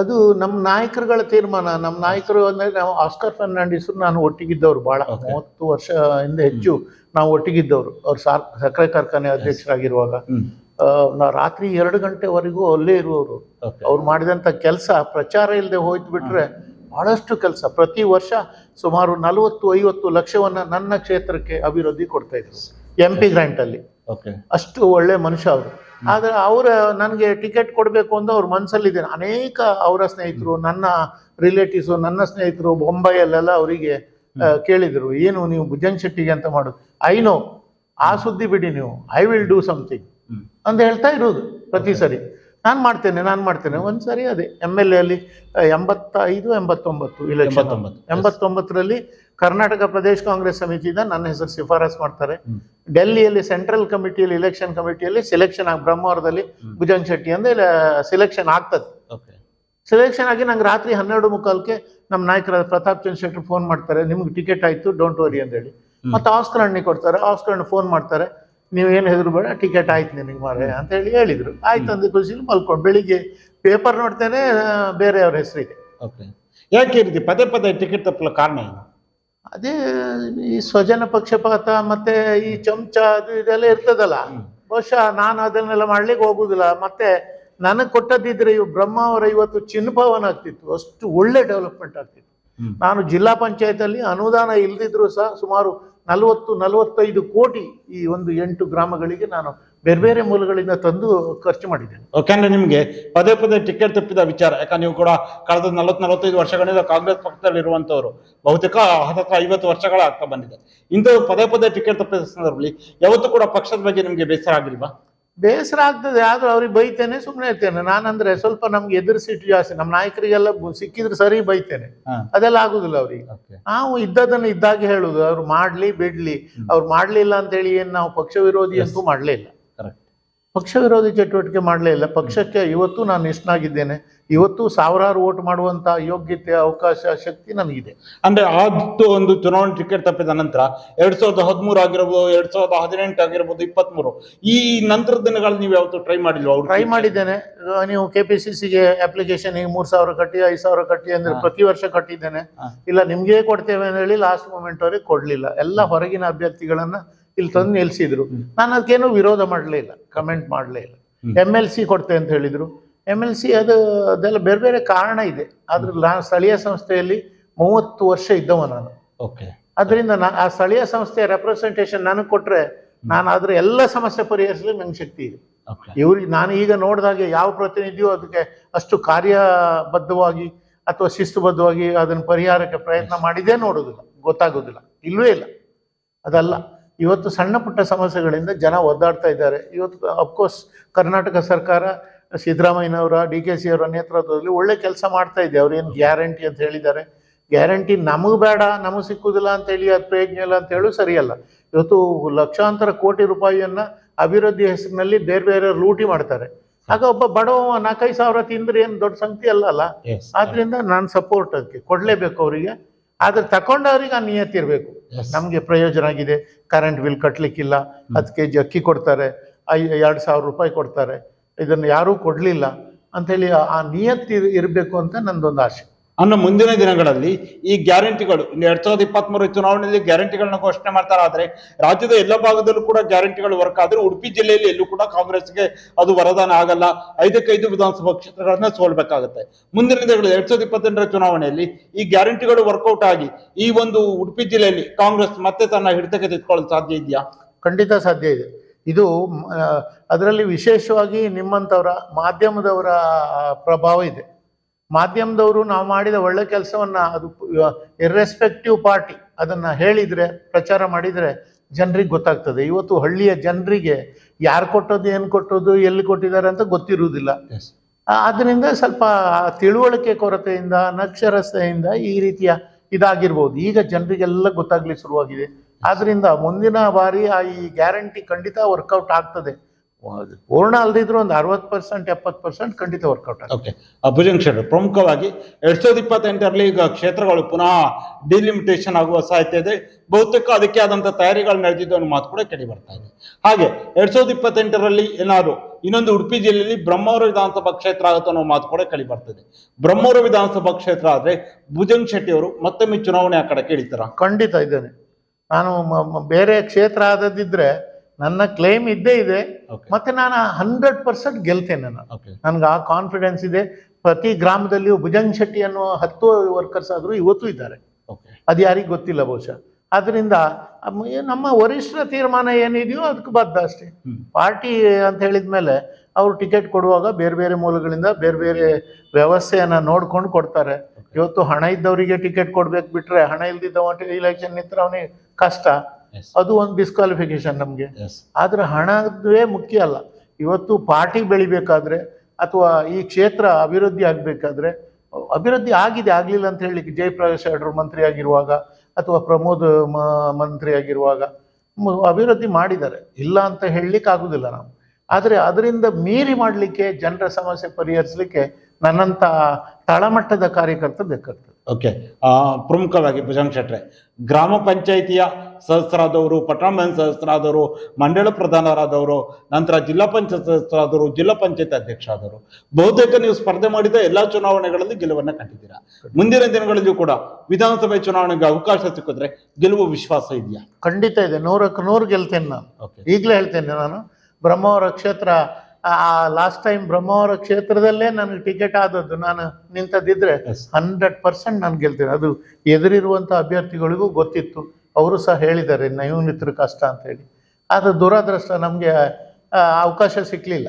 ಅದು ನಮ್ಮ ನಾಯಕರುಗಳ ತೀರ್ಮಾನ. ನಮ್ಮ ನಾಯಕರು ಅಂದ್ರೆ ನಾವು ಆಸ್ಕರ್ ಫರ್ನಾಂಡಿಸ್ ನಾನು ಒಟ್ಟಿಗಿದ್ದವರು ಬಹಳ Okay. ಮೂವತ್ತು ವರ್ಷ ಹಿಂದೆ ಹೆಚ್ಚು ನಾವು ಒಟ್ಟಿಗಿದ್ದವರು. ಅವ್ರು ಸಾರ್ ಸಕ್ಕರೆ ಕಾರ್ಖಾನೆ ಅಧ್ಯಕ್ಷರಾಗಿರುವಾಗ. ನಾ ರಾತ್ರಿ ಎರಡು ಗಂಟೆವರೆಗೂ ಅಲ್ಲೇ ಇರುವವರು. ಅವ್ರು ಮಾಡಿದಂಥ ಕೆಲಸ ಪ್ರಚಾರ ಇಲ್ಲದೆ ಹೋಯ್ತು ಬಿಟ್ರೆ ಬಹಳಷ್ಟು ಕೆಲಸ. ಪ್ರತಿ ವರ್ಷ ಸುಮಾರು ನಲವತ್ತು ಐವತ್ತು ಲಕ್ಷವನ್ನ ನನ್ನ ಕ್ಷೇತ್ರಕ್ಕೆ ಅಭಿವೃದ್ಧಿ ಕೊಡ್ತಾ ಇದ್ರು. ಎಂ ಪಿ ಗ್ರ್ಯಾಂಟಲ್ಲಿ ಓಕೆ ಅಷ್ಟು ಒಳ್ಳೆ ಮನುಷ್ಯ ಅವರು. ಆದ್ರೆ ಅವರ ನನಗೆ ಟಿಕೆಟ್ ಕೊಡಬೇಕು ಅಂತ ಅವ್ರ ಮನಸ್ಸಲ್ಲಿದೆ ಅನೇಕ ಅವರ ಸ್ನೇಹಿತರು ನನ್ನ ರಿಲೇಟಿವ್ಸು ನನ್ನ ಸ್ನೇಹಿತರು ಬೊಂಬೈಯಲ್ಲೆಲ್ಲ ಅವರಿಗೆ ಕೇಳಿದರು ಏನು ನೀವು ಭುಜನ್ ಶೆಟ್ಟಿಗೆ ಅಂತ ಮಾಡು. ಐ ನೋ ಆ ಸುದ್ದಿ ಬಿಡಿ ನೀವು. ಐ ವಿಲ್ ಡೂ ಸಮಥಿಂಗ್ ಅಂತ ಹೇಳ್ತಾ ಇರೋದು ಪ್ರತಿ ಸರಿ. ನಾನು ಮಾಡ್ತೇನೆ ನಾನು ಮಾಡ್ತೇನೆ. ಒಂದು ಸಾರಿ ಅದೇ ಎಂ ಎಲ್ ಎ ಅಲ್ಲಿ ಎಂಬತ್ತೈದು ಎಂಬತ್ತೊಂಬತ್ತು ಇಲೆಕ್ಷನ್ ಎಂಬತ್ತೊಂಬತ್ತು. ಎಂಬತ್ತೊಂಬತ್ತರಲ್ಲಿ ಕರ್ನಾಟಕ ಪ್ರದೇಶ ಕಾಂಗ್ರೆಸ್ ಸಮಿತಿಯಿಂದ ನನ್ನ ಹೆಸರು ಶಿಫಾರಸ್ ಮಾಡ್ತಾರೆ. ಡೆಲ್ಲಿಯಲ್ಲಿ ಸೆಂಟ್ರಲ್ ಕಮಿಟಿಯಲ್ಲಿ ಇಲೆಕ್ಷನ್ ಕಮಿಟಿಯಲ್ಲಿ ಸೆಲೆಕ್ಷನ್ ಆಗಿ ಬ್ರಹ್ಮವಾರದಲ್ಲಿ ಭುಜನ್ ಭುಜಂಗ್ ಶೆಟ್ಟಿ ಅಂದ್ರೆ ಸೆಲೆಕ್ಷನ್ ಆಗ್ತದೆ. ಓಕೆ ಸೆಲೆಕ್ಷನ್ ಆಗಿ ನಂಗೆ ರಾತ್ರಿ ಹನ್ನೆರಡು ಮುಕ್ಕಾಲ್ಕೆ ನಮ್ಮ ನಾಯಕರಾದ ಪ್ರತಾಪ್ ಚಂದ್ರ ಶೆಟ್ಟಿ ಫೋನ್ ಮಾಡ್ತಾರೆ. ನಿಮ್ಗೆ ಟಿಕೆಟ್ ಆಯ್ತು ಡೋಂಟ್ ವರಿ ಅಂತ ಹೇಳಿ. ಮತ್ತೆ ಆಸ್ಕರ್ ಹಣ್ಣಿ ಕೊಡ್ತಾರೆ. ಆಸ್ಕರ್ ಹಣ್ಣು ಫೋನ್ ಮಾಡ್ತಾರೆ. ನೀವು ಏನು ಹೆದರು ಬೇಡ ಟಿಕೆಟ್ ಆಯ್ತು ನಿನಗೆ ಮಾರೆ ಅಂತ ಹೇಳಿ ಹೇಳಿದ್ರು. ಆಯ್ತು ಅಂದ ಖುಷಿಲಿ ಮಲ್ಕೊಂಡು ಬೆಳಿಗ್ಗೆ ಪೇಪರ್ ನೋಡ್ತೇನೆ ಬೇರೆಯವ್ರ ಹೆಸರಿಗೆ ಓಕೆ ಯಾಕೆ ಈ ರೀತಿ ಪದೇ ಪದೇ ಟಿಕೆಟ್ ತಪ್ಪಲು ಕಾರಣ ಏನು? ಅದೇ ಈ ಸ್ವಜನ ಪಕ್ಷಪಾತ ಮತ್ತೆ ಈ ಚಮಚ ಅದು ಇದೆಲ್ಲ ಇರ್ತದಲ್ಲ. ಬಹುಶಃ ನಾನು ಅದನ್ನೆಲ್ಲ ಮಾಡ್ಲಿಕ್ಕೆ ಹೋಗುದಿಲ್ಲ. ಮತ್ತೆ ನನಗೆ ಕೊಟ್ಟದ್ದಿದ್ರೆ ಇವು ಬ್ರಹ್ಮ ಅವರ ಇವತ್ತು ಚಿನ್ನಭವನ ಆಗ್ತಿತ್ತು. ಅಷ್ಟು ಒಳ್ಳೆ ಡೆವಲಪ್ಮೆಂಟ್ ಆಗ್ತಿತ್ತು. ನಾನು ಜಿಲ್ಲಾ ಪಂಚಾಯತಲ್ಲಿ ಅನುದಾನ ಇಲ್ದಿದ್ರು ಸಹ ಸುಮಾರು ನಲವತ್ತು, ನಲವತ್ತೈದು ಕೋಟಿ ಈ ಒಂದು ಎಂಟು ಗ್ರಾಮಗಳಿಗೆ ನಾನು ಬೇರೆ ಬೇರೆ ಮೂಲಗಳಿಂದ ತಂದು ಖರ್ಚು ಮಾಡಿದ್ದೇನೆ. ಯಾಕಂದ್ರೆ ನಿಮಗೆ ಪದೇ ಪದೇ ಟಿಕೆಟ್ ತಪ್ಪಿದ ವಿಚಾರ. ಯಾಕಂದ್ರೆ ನೀವು ಕೂಡ ಕಳೆದ ನಲವತ್ ನಲವತ್ತೈದು ವರ್ಷಗಳಿಂದ ಕಾಂಗ್ರೆಸ್ ಪಕ್ಷದಲ್ಲಿ ಇರುವಂತವರು ಬಹುತೇಕ ಹತ್ತತ್ರ ಐವತ್ತು ವರ್ಷಗಳ ಆಗ್ತಾ ಬಂದಿದೆ. ಇಂಥ ಪದೇ ಪದೇ ಟಿಕೆಟ್ ತಪ್ಪಿದ ಸಂದರ್ಭದಲ್ಲಿ ಯಾವತ್ತೂ ಕೂಡ ಪಕ್ಷದ ಬಗ್ಗೆ ನಿಮಗೆ ಬೇಸರ ಆಗಿಲ್ವಾ? ಬೇಸರ ಆಗ್ತದೆ ಆದ್ರೂ ಅವ್ರಿಗೆ ಬೈತೇನೆ ಸುಮ್ಮನೆ ಇರ್ತೇನೆ. ನಾನಂದ್ರೆ ಸ್ವಲ್ಪ ನಮ್ಗೆ ಎದುರು ಸಿಟ್ಟು ಜಾಸ್ತಿ ನಮ್ಮ ನಾಯಕರಿಗೆಲ್ಲ ಸಿಕ್ಕಿದ್ರೆ ಸರಿ ಬೈತೇನೆ. ಅದೆಲ್ಲ ಆಗುದಿಲ್ಲ ಅವ್ರಿಗೆ. ನಾವು ಇದ್ದದನ್ನು ಇದ್ದಾಗೆ ಹೇಳುದು ಅವ್ರು ಮಾಡ್ಲಿ ಬಿಡ್ಲಿ ಅವ್ರು ಮಾಡ್ಲಿಲ್ಲ ಅಂತೇಳಿ ಏನ್ ನಾವು ಪಕ್ಷ ವಿರೋಧಿ ಅಂತೂ ಮಾಡ್ಲೇ ಇಲ್ಲ. ಪಕ್ಷ ವಿರೋಧಿ ಚಟುವಟಿಕೆ ಮಾಡಲೇ ಇಲ್ಲ. ಪಕ್ಷಕ್ಕೆ ಇವತ್ತು ನಾನು ಇಷ್ಟನಾಗಿದ್ದೇನೆ. ಇವತ್ತು ಸಾವಿರಾರು ಓಟ್ ಮಾಡುವಂತ ಯೋಗ್ಯತೆ ಅವಕಾಶ ಶಕ್ತಿ ನನಗಿದೆ ಅಂದ್ರೆ ಆದ್ದು ಒಂದು ಚುನಾವಣೆ ಟಿಕೆಟ್ ತಪ್ಪಿದ ನಂತರ ಎರಡ್ ಸಾವಿರದ ಹದಿಮೂರು ಆಗಿರ್ಬೋದು ಎರಡ್ ಸಾವಿರದ ಹದಿನೆಂಟು ಆಗಿರ್ಬೋದು ಇಪ್ಪತ್ಮೂರು ಈ ನಂತರದ ದಿನಗಳಲ್ಲಿ ನೀವು ಯಾವತ್ತು ಟ್ರೈ ಮಾಡಿಲ್ವಾ ಅವ್ರು ಟ್ರೈ ಮಾಡಿದ್ದೇನೆ. ನೀವು ಕೆ ಪಿ ಸಿ ಸಿಗೆ ಅಪ್ಲಿಕೇಶನ್ ಈಗ ಮೂರ್ ಸಾವಿರ ಕಟ್ಟಿ ಐದು ಸಾವಿರ ಕಟ್ಟಿ ಅಂದ್ರೆ ಪ್ರತಿ ವರ್ಷ ಕಟ್ಟಿದ್ದೇನೆ. ಇಲ್ಲ ನಿಮ್ಗೆ ಕೊಡ್ತೇವೆ ಅಂತ ಹೇಳಿ ಲಾಸ್ಟ್ ಮೂಮೆಂಟ್ ಅವ್ರಿಗೆ ಕೊಡ್ಲಿಲ್ಲ. ಎಲ್ಲ ಹೊರಗಿನ ಅಭ್ಯರ್ಥಿಗಳನ್ನ ಇಲ್ಲಿ ತಂದು ನಿಲ್ಲಿಸಿದ್ರು ನಾನು ಅದಕ್ಕೇನು ವಿರೋಧ ಮಾಡಲೇ ಇಲ್ಲ ಕಮೆಂಟ್ ಮಾಡಲೇ ಇಲ್ಲ. ಎಂ ಎಲ್ ಸಿ ಕೊಡ್ತೆ ಅಂತ ಹೇಳಿದ್ರು. ಎಂ ಎಲ್ ಸಿ ಅದು ಅದೆಲ್ಲ ಬೇರೆ ಬೇರೆ ಕಾರಣ ಇದೆ. ಆದ್ರೆ ನಾನು ಸ್ಥಳೀಯ ಸಂಸ್ಥೆಯಲ್ಲಿ ಮೂವತ್ತು ವರ್ಷ ಇದ್ದವ ನಾನು. ಓಕೆ. ಅದರಿಂದ ನಾ ಆ ಸ್ಥಳೀಯ ಸಂಸ್ಥೆಯ ರೆಪ್ರೆಸೆಂಟೇಷನ್ ನನಗೆ ಕೊಟ್ರೆ ನಾನು ಅದ್ರ ಎಲ್ಲ ಸಮಸ್ಯೆ ಪರಿಹರಿಸಲು ನಂಗೆ ಶಕ್ತಿ ಇದೆ. ಇವ್ರಿಗೆ ನಾನು ಈಗ ನೋಡಿದಾಗೆ ಯಾವ ಪ್ರತಿನಿಧಿಯೂ ಅದಕ್ಕೆ ಅಷ್ಟು ಕಾರ್ಯಬದ್ಧವಾಗಿ ಅಥವಾ ಶಿಸ್ತುಬದ್ಧವಾಗಿ ಅದನ್ನ ಪರಿಹಾರಕ್ಕೆ ಪ್ರಯತ್ನ ಮಾಡಿದೇ ನೋಡೋದಿಲ್ಲ. ಗೊತ್ತಾಗೋದಿಲ್ಲ. ಇಲ್ಲವೇ ಇಲ್ಲ. ಅದಲ್ಲ. ಇವತ್ತು ಸಣ್ಣ ಪುಟ್ಟ ಸಮಸ್ಯೆಗಳಿಂದ ಜನ ಒದ್ದಾಡ್ತಾ ಇದ್ದಾರೆ. ಇವತ್ತು ಅಫ್ಕೋರ್ಸ್ ಕರ್ನಾಟಕ ಸರ್ಕಾರ ಸಿದ್ದರಾಮಯ್ಯನವರ ಡಿ ಕೆ ಸಿ ಅವರ ನೇತೃತ್ವದಲ್ಲಿ ಒಳ್ಳೆ ಕೆಲಸ ಮಾಡ್ತಾ ಇದೆ. ಅವ್ರೇನು ಏನು ಗ್ಯಾರಂಟಿ ಅಂತ ಹೇಳಿದ್ದಾರೆ. ಗ್ಯಾರಂಟಿ ನಮಗೆ ಬೇಡ ನಮಗೆ ಸಿಕ್ಕುದಿಲ್ಲ ಅಂತ ಹೇಳಿ ಅದು ಪ್ರಯೋಜನ ಇಲ್ಲ ಅಂತ ಹೇಳು ಸರಿಯಲ್ಲ. ಇವತ್ತು ಲಕ್ಷಾಂತರ ಕೋಟಿ ರೂಪಾಯಿಯನ್ನ ಅಭಿವೃದ್ಧಿ ಹೆಸರಿನಲ್ಲಿ ಬೇರೆ ಬೇರೆ ಲೂಟಿ ಮಾಡ್ತಾರೆ. ಆಗ ಒಬ್ಬ ಬಡವ ನಾಲ್ಕೈದು ಸಾವಿರ ತಿಂದ್ರೆ ಏನು ದೊಡ್ಡ ಸಂಗತಿ ಅಲ್ಲ. ಆದ್ರಿಂದ ನಾನು ಸಪೋರ್ಟ್ ಅದಕ್ಕೆ ಕೊಡ್ಲೇಬೇಕು ಅವರಿಗೆ. ಆದ್ರೆ ತಕೊಂಡವ್ರಿಗೆ ಆ ನಿಯತ್ ಇರಬೇಕು. Yes. ನಮಗೆ ಪ್ರಯೋಜನ ಆಗಿದೆ. ಕರೆಂಟ್ ಬಿಲ್ ಕಟ್ಟಲಿಕ್ಕಿಲ್ಲ ಹತ್ತು ಕೆ ಜಿ ಅಕ್ಕಿ ಕೊಡ್ತಾರೆ. ಐ ಎರಡು ಸಾವಿರ ರೂಪಾಯಿ ಕೊಡ್ತಾರೆ. ಇದನ್ನು ಯಾರೂ ಕೊಡಲಿಲ್ಲ. ಅಂಥೇಳಿ ಆ- ನಿಯತ್ತಿ ನಿಯತ್ ಇರಬೇಕು ಅಂತ ನಂದೊಂದು ಆಸೆ. ಅನ್ನು ಮುಂದಿನ ದಿನಗಳಲ್ಲಿ ಈ ಗ್ಯಾರಂಟಿಗಳು, ಇನ್ನು ಎರಡ್ ಸಾವಿರದ ಇಪ್ಪತ್ತ್ ಮೂರು ಚುನಾವಣೆಯಲ್ಲಿ ಗ್ಯಾರಂಟಿಗಳನ್ನ ಘೋಷಣೆ ಮಾಡ್ತಾರೆ. ಆದ್ರೆ ರಾಜ್ಯದ ಎಲ್ಲ ಭಾಗದಲ್ಲೂ ಕೂಡ ಗ್ಯಾರಂಟಿಗಳು ವರ್ಕ್ ಆದ್ರೆ ಉಡುಪಿ ಜಿಲ್ಲೆಯಲ್ಲಿ ಎಲ್ಲೂ ಕೂಡ ಕಾಂಗ್ರೆಸ್ಗೆ ಅದು ವರದಾನ ಆಗಲ್ಲ. ಐದಕ್ಕೈದು ವಿಧಾನಸಭಾ ಕ್ಷೇತ್ರಗಳನ್ನ ಸೋಲ್ಬೇಕಾಗುತ್ತೆ. ಮುಂದಿನ ದಿನಗಳಲ್ಲಿ ಎರಡ್ ಸಾವಿರದ ಇಪ್ಪತ್ತೆಂಟರ ಚುನಾವಣೆಯಲ್ಲಿ ಈ ಗ್ಯಾರಂಟಿಗಳು ವರ್ಕೌಟ್ ಆಗಿ ಈ ಒಂದು ಉಡುಪಿ ಜಿಲ್ಲೆಯಲ್ಲಿ ಕಾಂಗ್ರೆಸ್ ಮತ್ತೆ ತನ್ನ ಹಿಡಿತಕ್ಕೆ ತೆಗೆದುಕೊಳ್ಳಲು ಸಾಧ್ಯ ಇದೆಯಾ? ಖಂಡಿತ ಸಾಧ್ಯ ಇದೆ. ಇದು ಅದರಲ್ಲಿ ವಿಶೇಷವಾಗಿ ನಿಮ್ಮಂಥವರ ಮಾಧ್ಯಮದವರ ಪ್ರಭಾವ ಇದೆ. ಮಾಧ್ಯಮದವರು ನಾವು ಮಾಡಿದ ಒಳ್ಳೆ ಕೆಲಸವನ್ನ ಅದು ಇರ್ರೆಸ್ಪೆಕ್ಟಿವ್ ಪಾರ್ಟಿ ಅದನ್ನ ಹೇಳಿದ್ರೆ ಪ್ರಚಾರ ಮಾಡಿದ್ರೆ ಜನರಿಗೆ ಗೊತ್ತಾಗ್ತದೆ. ಇವತ್ತು ಹಳ್ಳಿಯ ಜನರಿಗೆ ಯಾರು ಕೊಟ್ಟದ್ದು ಏನು ಕೊಟ್ಟದ್ದು ಎಲ್ಲಿ ಕೊಟ್ಟಿದ್ದಾರೆ ಅಂತ ಗೊತ್ತಿರುವುದಿಲ್ಲ. ಆದ್ದರಿಂದ ಆದ್ರಿಂದ ಸ್ವಲ್ಪ ತಿಳುವಳಿಕೆ ಕೊರತೆಯಿಂದ ಅನಕ್ಷರತೆಯಿಂದ ಈ ರೀತಿಯ ಇದಾಗಿರ್ಬೋದು. ಈಗ ಜನರಿಗೆಲ್ಲ ಗೊತ್ತಾಗ್ಲಿಕ್ಕೆ ಶುರುವಾಗಿದೆ. ಆದ್ರಿಂದ ಮುಂದಿನ ಬಾರಿ ಆ ಈ ಗ್ಯಾರಂಟಿ ಖಂಡಿತ ವರ್ಕೌಟ್ ಆಗ್ತದೆ. ಪೂರ್ಣ ಅಲ್ದಿದ್ರು ಒಂದು ಅರವತ್ತು ಪರ್ಸೆಂಟ್ ಎಪ್ಪತ್ತು ಪರ್ಸೆಂಟ್ ಖಂಡಿತ ವರ್ಕೌಟ್ ಓಕೆ ಭುಜಂಗ್ ಶೆಟ್ಟಿ ಪ್ರಮುಖವಾಗಿ ಎರಡ್ ಸಾವಿರದ ಇಪ್ಪತ್ತೆಂಟರಲ್ಲಿ ಈಗ ಕ್ಷೇತ್ರಗಳು ಪುನಃ ಡಿಲಿಮಿಟೇಷನ್ ಆಗುವ ಸಾಧ್ಯತೆ ಇದೆ. ಬಹುತೇಕ ಅದಕ್ಕೆ ಆದಂತ ತಯಾರಿಗಳು ನಡೆದಿದ್ದು ಅನ್ನೋ ಮಾತು ಕೂಡ ಕೇಳಿ ಬರ್ತಾ ಇದೆ. ಹಾಗೆ ಎರಡ್ ಸಾವಿರದ ಇಪ್ಪತ್ತೆಂಟರಲ್ಲಿ ಏನಾದ್ರು ಇನ್ನೊಂದು ಉಡುಪಿ ಜಿಲ್ಲೆಯಲ್ಲಿ ಬ್ರಹ್ಮವರ ವಿಧಾನಸಭಾ ಕ್ಷೇತ್ರ ಆಗುತ್ತೆ ಅನ್ನೋ ಮಾತು ಕೂಡ ಕೇಳಿ ಬರ್ತದೆ ಬ್ರಹ್ಮವರ ವಿಧಾನಸಭಾ ಕ್ಷೇತ್ರ ಆದ್ರೆ ಭುಜಂಗ್ ಶೆಟ್ಟಿ ಅವರು ಮತ್ತೊಮ್ಮೆ ಚುನಾವಣೆ ಆ ಕಡೆ ಕೇಳಿತಾರ ಖಂಡಿತ ಇದ್ದೇನೆ. ನಾನು ಬೇರೆ ಕ್ಷೇತ್ರ ಆದದಿದ್ರೆ ನನ್ನ ಕ್ಲೇಮ್ ಇದ್ದೇ ಇದೆ. ಮತ್ತೆ ನಾನು ಹಂಡ್ರೆಡ್ ಪರ್ಸೆಂಟ್ ಗೆಲ್ತೇನೆ ನಾನು. ನನ್ಗೆ ಆ ಕಾನ್ಫಿಡೆನ್ಸ್ ಇದೆ. ಪ್ರತಿ ಗ್ರಾಮದಲ್ಲಿಯೂ ಭುಜಂಗ್ ಶೆಟ್ಟಿ ಅನ್ನುವ ಹತ್ತು ವರ್ಕರ್ಸ್ ಆದರೂ ಇವತ್ತು ಇದ್ದಾರೆ. ಅದು ಯಾರಿಗೂ ಗೊತ್ತಿಲ್ಲ ಬಹುಶಃ. ಅದರಿಂದ ನಮ್ಮ ವರಿಷ್ಠರ ತೀರ್ಮಾನ ಏನಿದೆಯೋ ಅದಕ್ಕೆ ಬದ್ಧ ಅಷ್ಟೇ. ಪಾರ್ಟಿ ಅಂತ ಹೇಳಿದ ಮೇಲೆ ಅವರು ಟಿಕೆಟ್ ಕೊಡುವಾಗ ಬೇರೆ ಬೇರೆ ಮೂಲಗಳಿಂದ ಬೇರೆ ಬೇರೆ ವ್ಯವಸ್ಥೆಯನ್ನು ನೋಡ್ಕೊಂಡು ಕೊಡ್ತಾರೆ. ಇವತ್ತು ಹಣ ಇದ್ದವರಿಗೆ ಟಿಕೆಟ್ ಕೊಡ್ಬೇಕು ಬಿಟ್ರೆ ಹಣ ಇಲ್ದಿದ್ದವ ಇಲೆಕ್ಷನ್ ನಿಂತರೆ ಅವನಿಗೆ ಕಷ್ಟ. ಅದು ಒಂದು ಡಿಸ್ಕ್ವಾಲಿಫಿಕೇಶನ್ ನಮಗೆ. ಆದರೆ ಹಣವೇ ಮುಖ್ಯ ಅಲ್ಲ. ಇವತ್ತು ಪಾರ್ಟಿ ಬೆಳಿಬೇಕಾದ್ರೆ ಅಥವಾ ಈ ಕ್ಷೇತ್ರ ಅಭಿವೃದ್ಧಿ ಆಗಬೇಕಾದ್ರೆ ಅಭಿವೃದ್ಧಿ ಆಗಿದೆ ಆಗಲಿಲ್ಲ ಅಂತ ಹೇಳಿ ಜಯಪ್ರಕಾಶ್ ಅಡ್ರು ಮಂತ್ರಿ ಆಗಿರುವಾಗ ಅಥವಾ ಪ್ರಮೋದ್ ಮಂತ್ರಿ ಆಗಿರುವಾಗ ಅಭಿವೃದ್ಧಿ ಮಾಡಿದ್ದಾರೆ. ಇಲ್ಲ ಅಂತ ಹೇಳಲಿಕ್ಕೆ ಆಗುದಿಲ್ಲ ನಾವು. ಆದರೆ ಅದರಿಂದ ಮೀರಿ ಮಾಡಲಿಕ್ಕೆ ಜನರ ಸಮಸ್ಯೆ ಪರಿಹರಿಸಲಿಕ್ಕೆ ನನ್ನಂಥ ತಳಮಟ್ಟದ ಕಾರ್ಯಕರ್ತ ಬೇಕಾಗ್ತದೆ. ಓಕೆ ಪ್ರಮುಖವಾಗಿ ಭುಜಂಗ್ ಶೆಟ್ರೆ ಗ್ರಾಮ ಪಂಚಾಯಿತಿಯ ಸದಸ್ಯರಾದವರು ಪಟ್ಟಣ ಸದಸ್ಯರಾದವರು ಮಂಡಳ ಪ್ರಧಾನರಾದವರು ನಂತರ ಜಿಲ್ಲಾ ಪಂಚಾಯತ್ ಸದಸ್ಯರಾದವರು ಜಿಲ್ಲಾ ಪಂಚಾಯತ್ ಅಧ್ಯಕ್ಷರಾದವರು. ಬಹುತೇಕ ನೀವು ಸ್ಪರ್ಧೆ ಮಾಡಿದ ಎಲ್ಲಾ ಚುನಾವಣೆಗಳಲ್ಲಿ ಗೆಲುವನ್ನ ಕಂಡಿದ್ದೀರಾ? ಮುಂದಿನ ದಿನಗಳಲ್ಲಿಯೂ ಕೂಡ ವಿಧಾನಸಭೆ ಚುನಾವಣೆಗೆ ಅವಕಾಶ ಸಿಕ್ಕಿದ್ರೆ ಗೆಲುವು ವಿಶ್ವಾಸ ಇದೆಯಾ? ಖಂಡಿತ ಇದೆ. ನೂರಕ್ಕೆ ನೂರು ಗೆಲ್ತೇನೆ ನಾನು. ಓಕೆ. ಈಗಲೇ ಹೇಳ್ತೇನೆ ನಾನು. ಬ್ರಹ್ಮಾವರ ಕ್ಷೇತ್ರ ಆ ಲಾಸ್ಟ್ ಟೈಮ್ ಬ್ರಹ್ಮಾವರ ಕ್ಷೇತ್ರದಲ್ಲೇ ನನಗೆ ಟಿಕೆಟ್ ಆದದ್ದು. ನಾನು ನಿಂತದಿದ್ರೆ. ಹಂಡ್ರೆಡ್ ಪರ್ಸೆಂಟ್ ನಾನು ಗೆಲ್ತೇನೆ. ಅದು ಎದುರಿರುವಂಥ ಅಭ್ಯರ್ಥಿಗಳಿಗೂ ಗೊತ್ತಿತ್ತು. ಅವರು ಸಹ ಹೇಳಿದ್ದಾರೆ, ನೀವು ಕಷ್ಟ ಅಂತ ಹೇಳಿ. ಆದರೆ ದುರಾದೃಷ್ಟ ನಮಗೆ ಅವಕಾಶ ಸಿಕ್ಕಲಿಲ್ಲ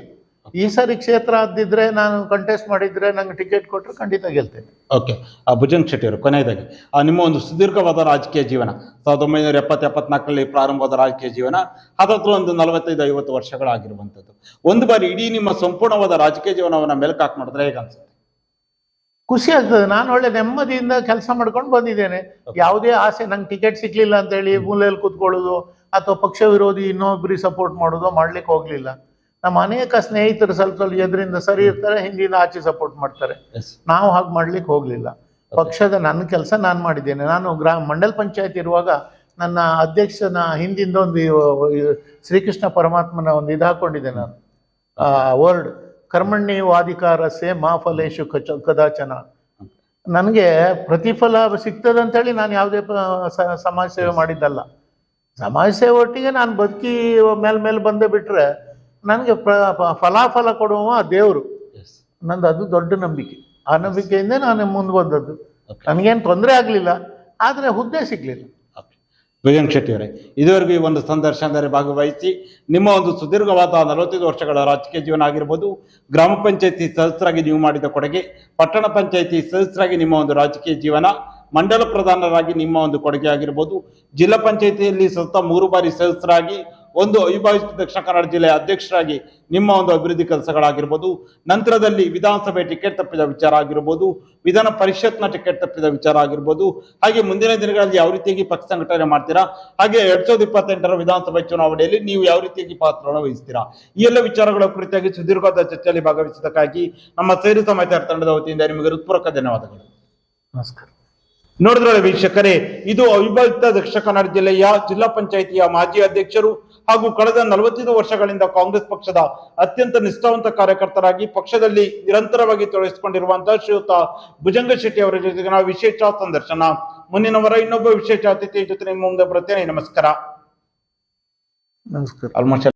ಈ ಸಾರಿ ಕ್ಷೇತ್ರ ಆದಿದ್ರೆ ನಾನು ಕಂಟೆಸ್ಟ್ ಮಾಡಿದ್ರೆ ನಂಗೆ ಟಿಕೆಟ್ ಕೊಟ್ಟರೆ ಖಂಡಿತ ಗೆಲ್ತೇನೆ. ಓಕೆ ಆ ಭುಜಂಗ್ ಶೆಟ್ಟಿ ಅವರು ಕೊನೆಯದಾಗಿ. ಆ, ನಿಮ್ಮ ಒಂದು ಸುದೀರ್ಘವಾದ ರಾಜಕೀಯ ಜೀವನ, ಸಾವಿರದ ಒಂಬೈನೂರ ಎಪ್ಪತ್ತ ಎಪ್ಪತ್ನಾಲ್ಕರಲ್ಲಿ ಪ್ರಾರಂಭವಾದ ರಾಜಕೀಯ ಜೀವನ ಅದತ್ರ ಒಂದು ನಲವತ್ತೈದು, ಐವತ್ತು ವರ್ಷಗಳಾಗಿರುವಂಥದ್ದು. ಒಂದು ಬಾರಿ ಇಡೀ ನಿಮ್ಮ ಸಂಪೂರ್ಣವಾದ ರಾಜಕೀಯ ಜೀವನವನ್ನು ಮೇಲ್ಕಾಕ್ ಮಾಡಿದ್ರೆ ಹೇಗೆ ಅನ್ಸುತ್ತೆ? ಖುಷಿ ಆಗ್ತದೆ. ನಾನು ಒಳ್ಳೆ ನೆಮ್ಮದಿಯಿಂದ ಕೆಲಸ ಮಾಡ್ಕೊಂಡು ಬಂದಿದ್ದೇನೆ. ಯಾವುದೇ ಆಸೆ ನಂಗೆ ಟಿಕೆಟ್ ಸಿಗ್ಲಿಲ್ಲ ಅಂತ ಹೇಳಿ ಮೂಲೆಯಲ್ಲಿ ಕೂತ್ಕೊಳ್ಳೋದು ಅಥವಾ ಪಕ್ಷ ವಿರೋಧಿ ಇನ್ನೊಬ್ಬರಿಗೆ ಸಪೋರ್ಟ್ ಮಾಡೋದು ಮಾಡ್ಲಿಕ್ಕೆ ಹೋಗ್ಲಿಲ್ಲ. ನಮ್ಮ ಅನೇಕ ಸ್ನೇಹಿತರು ಸ್ವಲ್ಪ ಸ್ವಲ್ಪ ಎದುರಿಂದ ಸರಿ ಇರ್ತಾರೆ ಹಿಂದಿನ ಆಚೆ ಸಪೋರ್ಟ್ ಮಾಡ್ತಾರೆ. ನಾವು ಹಾಗೆ ಮಾಡ್ಲಿಕ್ಕೆ ಹೋಗ್ಲಿಲ್ಲ. ಪಕ್ಷದ ನನ್ನ ಕೆಲಸ ನಾನು ಮಾಡಿದ್ದೇನೆ. ನಾನು ಗ್ರಾಮ ಮಂಡಲ್ ಪಂಚಾಯತ್ ಇರುವಾಗ ನನ್ನ ಅಧ್ಯಕ್ಷನ ಹಿಂದಿಂದ ಒಂದು ಶ್ರೀಕೃಷ್ಣ ಪರಮಾತ್ಮನ ಒಂದು ಇದು ಹಾಕೊಂಡಿದ್ದೆ ನಾನು. ವರ್ಡ್ ಕರ್ಮಣ್ಯ ವಾಧಿಕಾರ ಸೇ ಮಾ ಫಲೇಶು ಕಚ ಕದಾಚನ. ನನಗೆ ಪ್ರತಿಫಲ ಸಿಗ್ತದೆ ಅಂತೇಳಿ ನಾನು ಯಾವುದೇ ಸಮಾಜ ಸೇವೆ ಮಾಡಿದ್ದಲ್ಲ. ಸಮಾಜ ಸೇವೆ ಒಟ್ಟಿಗೆ ನಾನು ಬದುಕಿ ಮೇಲೆ ಮೇಲೆ ಬಂದೇ ಬಿಟ್ಟರೆ ನನಗೆ ಫಲಾಫಲ ಕೊಡುವ ದೇವರು. ನಂದು ಅದು ದೊಡ್ಡ ನಂಬಿಕೆ. ಆ ನಂಬಿಕೆಯಿಂದ ನಾನು ಮುಂದೆ ಬಂದದ್ದು. ನನಗೇನು ತೊಂದರೆ ಆಗಲಿಲ್ಲ ಆದರೆ ಹುದ್ದೆ ಸಿಗಲಿಲ್ಲ. ಓಕೆ. ಭುಜಂಗ್ ಶೆಟ್ಟಿ ಅವರೇ ಇದುವರೆಗೂ ಈ ಒಂದು ಸಂದರ್ಶನದಲ್ಲಿ ಭಾಗವಹಿಸಿ ನಿಮ್ಮ ಒಂದು ಸುದೀರ್ಘವಾದ ನಲವತ್ತೈದು ವರ್ಷಗಳ ರಾಜಕೀಯ ಜೀವನ ಆಗಿರ್ಬೋದು, ಗ್ರಾಮ ಪಂಚಾಯಿತಿ ಸದಸ್ಯರಾಗಿ ನೀವು ಮಾಡಿದ ಕೊಡುಗೆ, ಪಟ್ಟಣ ಪಂಚಾಯಿತಿ ಸದಸ್ಯರಾಗಿ ನಿಮ್ಮ ಒಂದು ರಾಜಕೀಯ ಜೀವನ, ಮಂಡಲ ಪ್ರಧಾನರಾಗಿ ನಿಮ್ಮ ಒಂದು ಕೊಡುಗೆ ಆಗಿರ್ಬೋದು, ಜಿಲ್ಲಾ ಪಂಚಾಯಿತಿಯಲ್ಲಿ ಸತತ ಮೂರು ಬಾರಿ ಸದಸ್ಯರಾಗಿ ಒಂದು ಅವಿಭಾಜಿತ ದಕ್ಷಿಣ ಕನ್ನಡ ಜಿಲ್ಲೆಯ ಅಧ್ಯಕ್ಷರಾಗಿ ನಿಮ್ಮ ಒಂದು ಅಭಿವೃದ್ಧಿ ಕೆಲಸಗಳಾಗಿರ್ಬೋದು ನಂತರದಲ್ಲಿ ವಿಧಾನಸಭೆ ಟಿಕೆಟ್ ತಪ್ಪಿದ ವಿಚಾರ ಆಗಿರ್ಬೋದು ವಿಧಾನ ಪರಿಷತ್ನ ಟಿಕೆಟ್ ತಪ್ಪಿದ ವಿಚಾರ ಆಗಿರ್ಬೋದು ಹಾಗೆ ಮುಂದಿನ ದಿನಗಳಲ್ಲಿ ಯಾವ ರೀತಿಯಾಗಿ ಪಕ್ಷ ಸಂಘಟನೆ ಮಾಡ್ತೀರಾ ಹಾಗೆ ಎರಡ್ ಸಾವಿರದ ಇಪ್ಪತ್ತೆಂಟರ ವಿಧಾನಸಭೆ ಚುನಾವಣೆಯಲ್ಲಿ ನೀವು ಯಾವ ರೀತಿಯಾಗಿ ಪಾತ್ರವನ್ನು ವಹಿಸ್ತೀರಾ ಈ ಎಲ್ಲ ವಿಚಾರಗಳ ಕುರಿತಾಗಿ ಸುದೀರ್ಘವಾದ ಚರ್ಚೆಯಲ್ಲಿ ಭಾಗವಹಿಸಿದ್ದಕ್ಕಾಗಿ ನಮ್ಮ ಸೇರಿ ಸಮಾಚಾರ ತಂಡದ ವತಿಯಿಂದ ನಿಮಗೆ ಹೃತ್ಪೂರ್ವಕ ಧನ್ಯವಾದಗಳು. ನಮಸ್ಕಾರ. ನೋಡಿದ್ರೆ ವೀಕ್ಷಕರೇ ಇದು ಅವಿಭಾಜಿತ ದಕ್ಷಿಣ ಕನ್ನಡ ಜಿಲ್ಲೆಯ ಜಿಲ್ಲಾ ಪಂಚಾಯಿತಿಯ ಮಾಜಿ ಅಧ್ಯಕ್ಷರು ಹಾಗೂ ಕಳೆದ ನಲವತ್ತೈದು ವರ್ಷಗಳಿಂದ ಕಾಂಗ್ರೆಸ್ ಪಕ್ಷದ ಅತ್ಯಂತ ನಿಷ್ಠಾವಂತ ಕಾರ್ಯಕರ್ತರಾಗಿ ಪಕ್ಷದಲ್ಲಿ ನಿರಂತರವಾಗಿ ತೊಡಗಿಸಿಕೊಂಡಿರುವಂತಹ ಶ್ರೀಯುತ ಭುಜಂಗ ಶೆಟ್ಟಿ ಅವರ ಜೊತೆಗೆ ನಾವು ವಿಶೇಷ ಸಂದರ್ಶನ. ಮುಂದಿನ ವಾರ ಇನ್ನೊಬ್ಬ ವಿಶೇಷ ಅತಿಥಿಯ ಜೊತೆ ನಿಮ್ಮ ಮುಂದೆ ಬರುತ್ತೇನೆ. ನಮಸ್ಕಾರ. ನಮಸ್ಕಾರ. ಆಲ್ಮೋಸ್ಟ್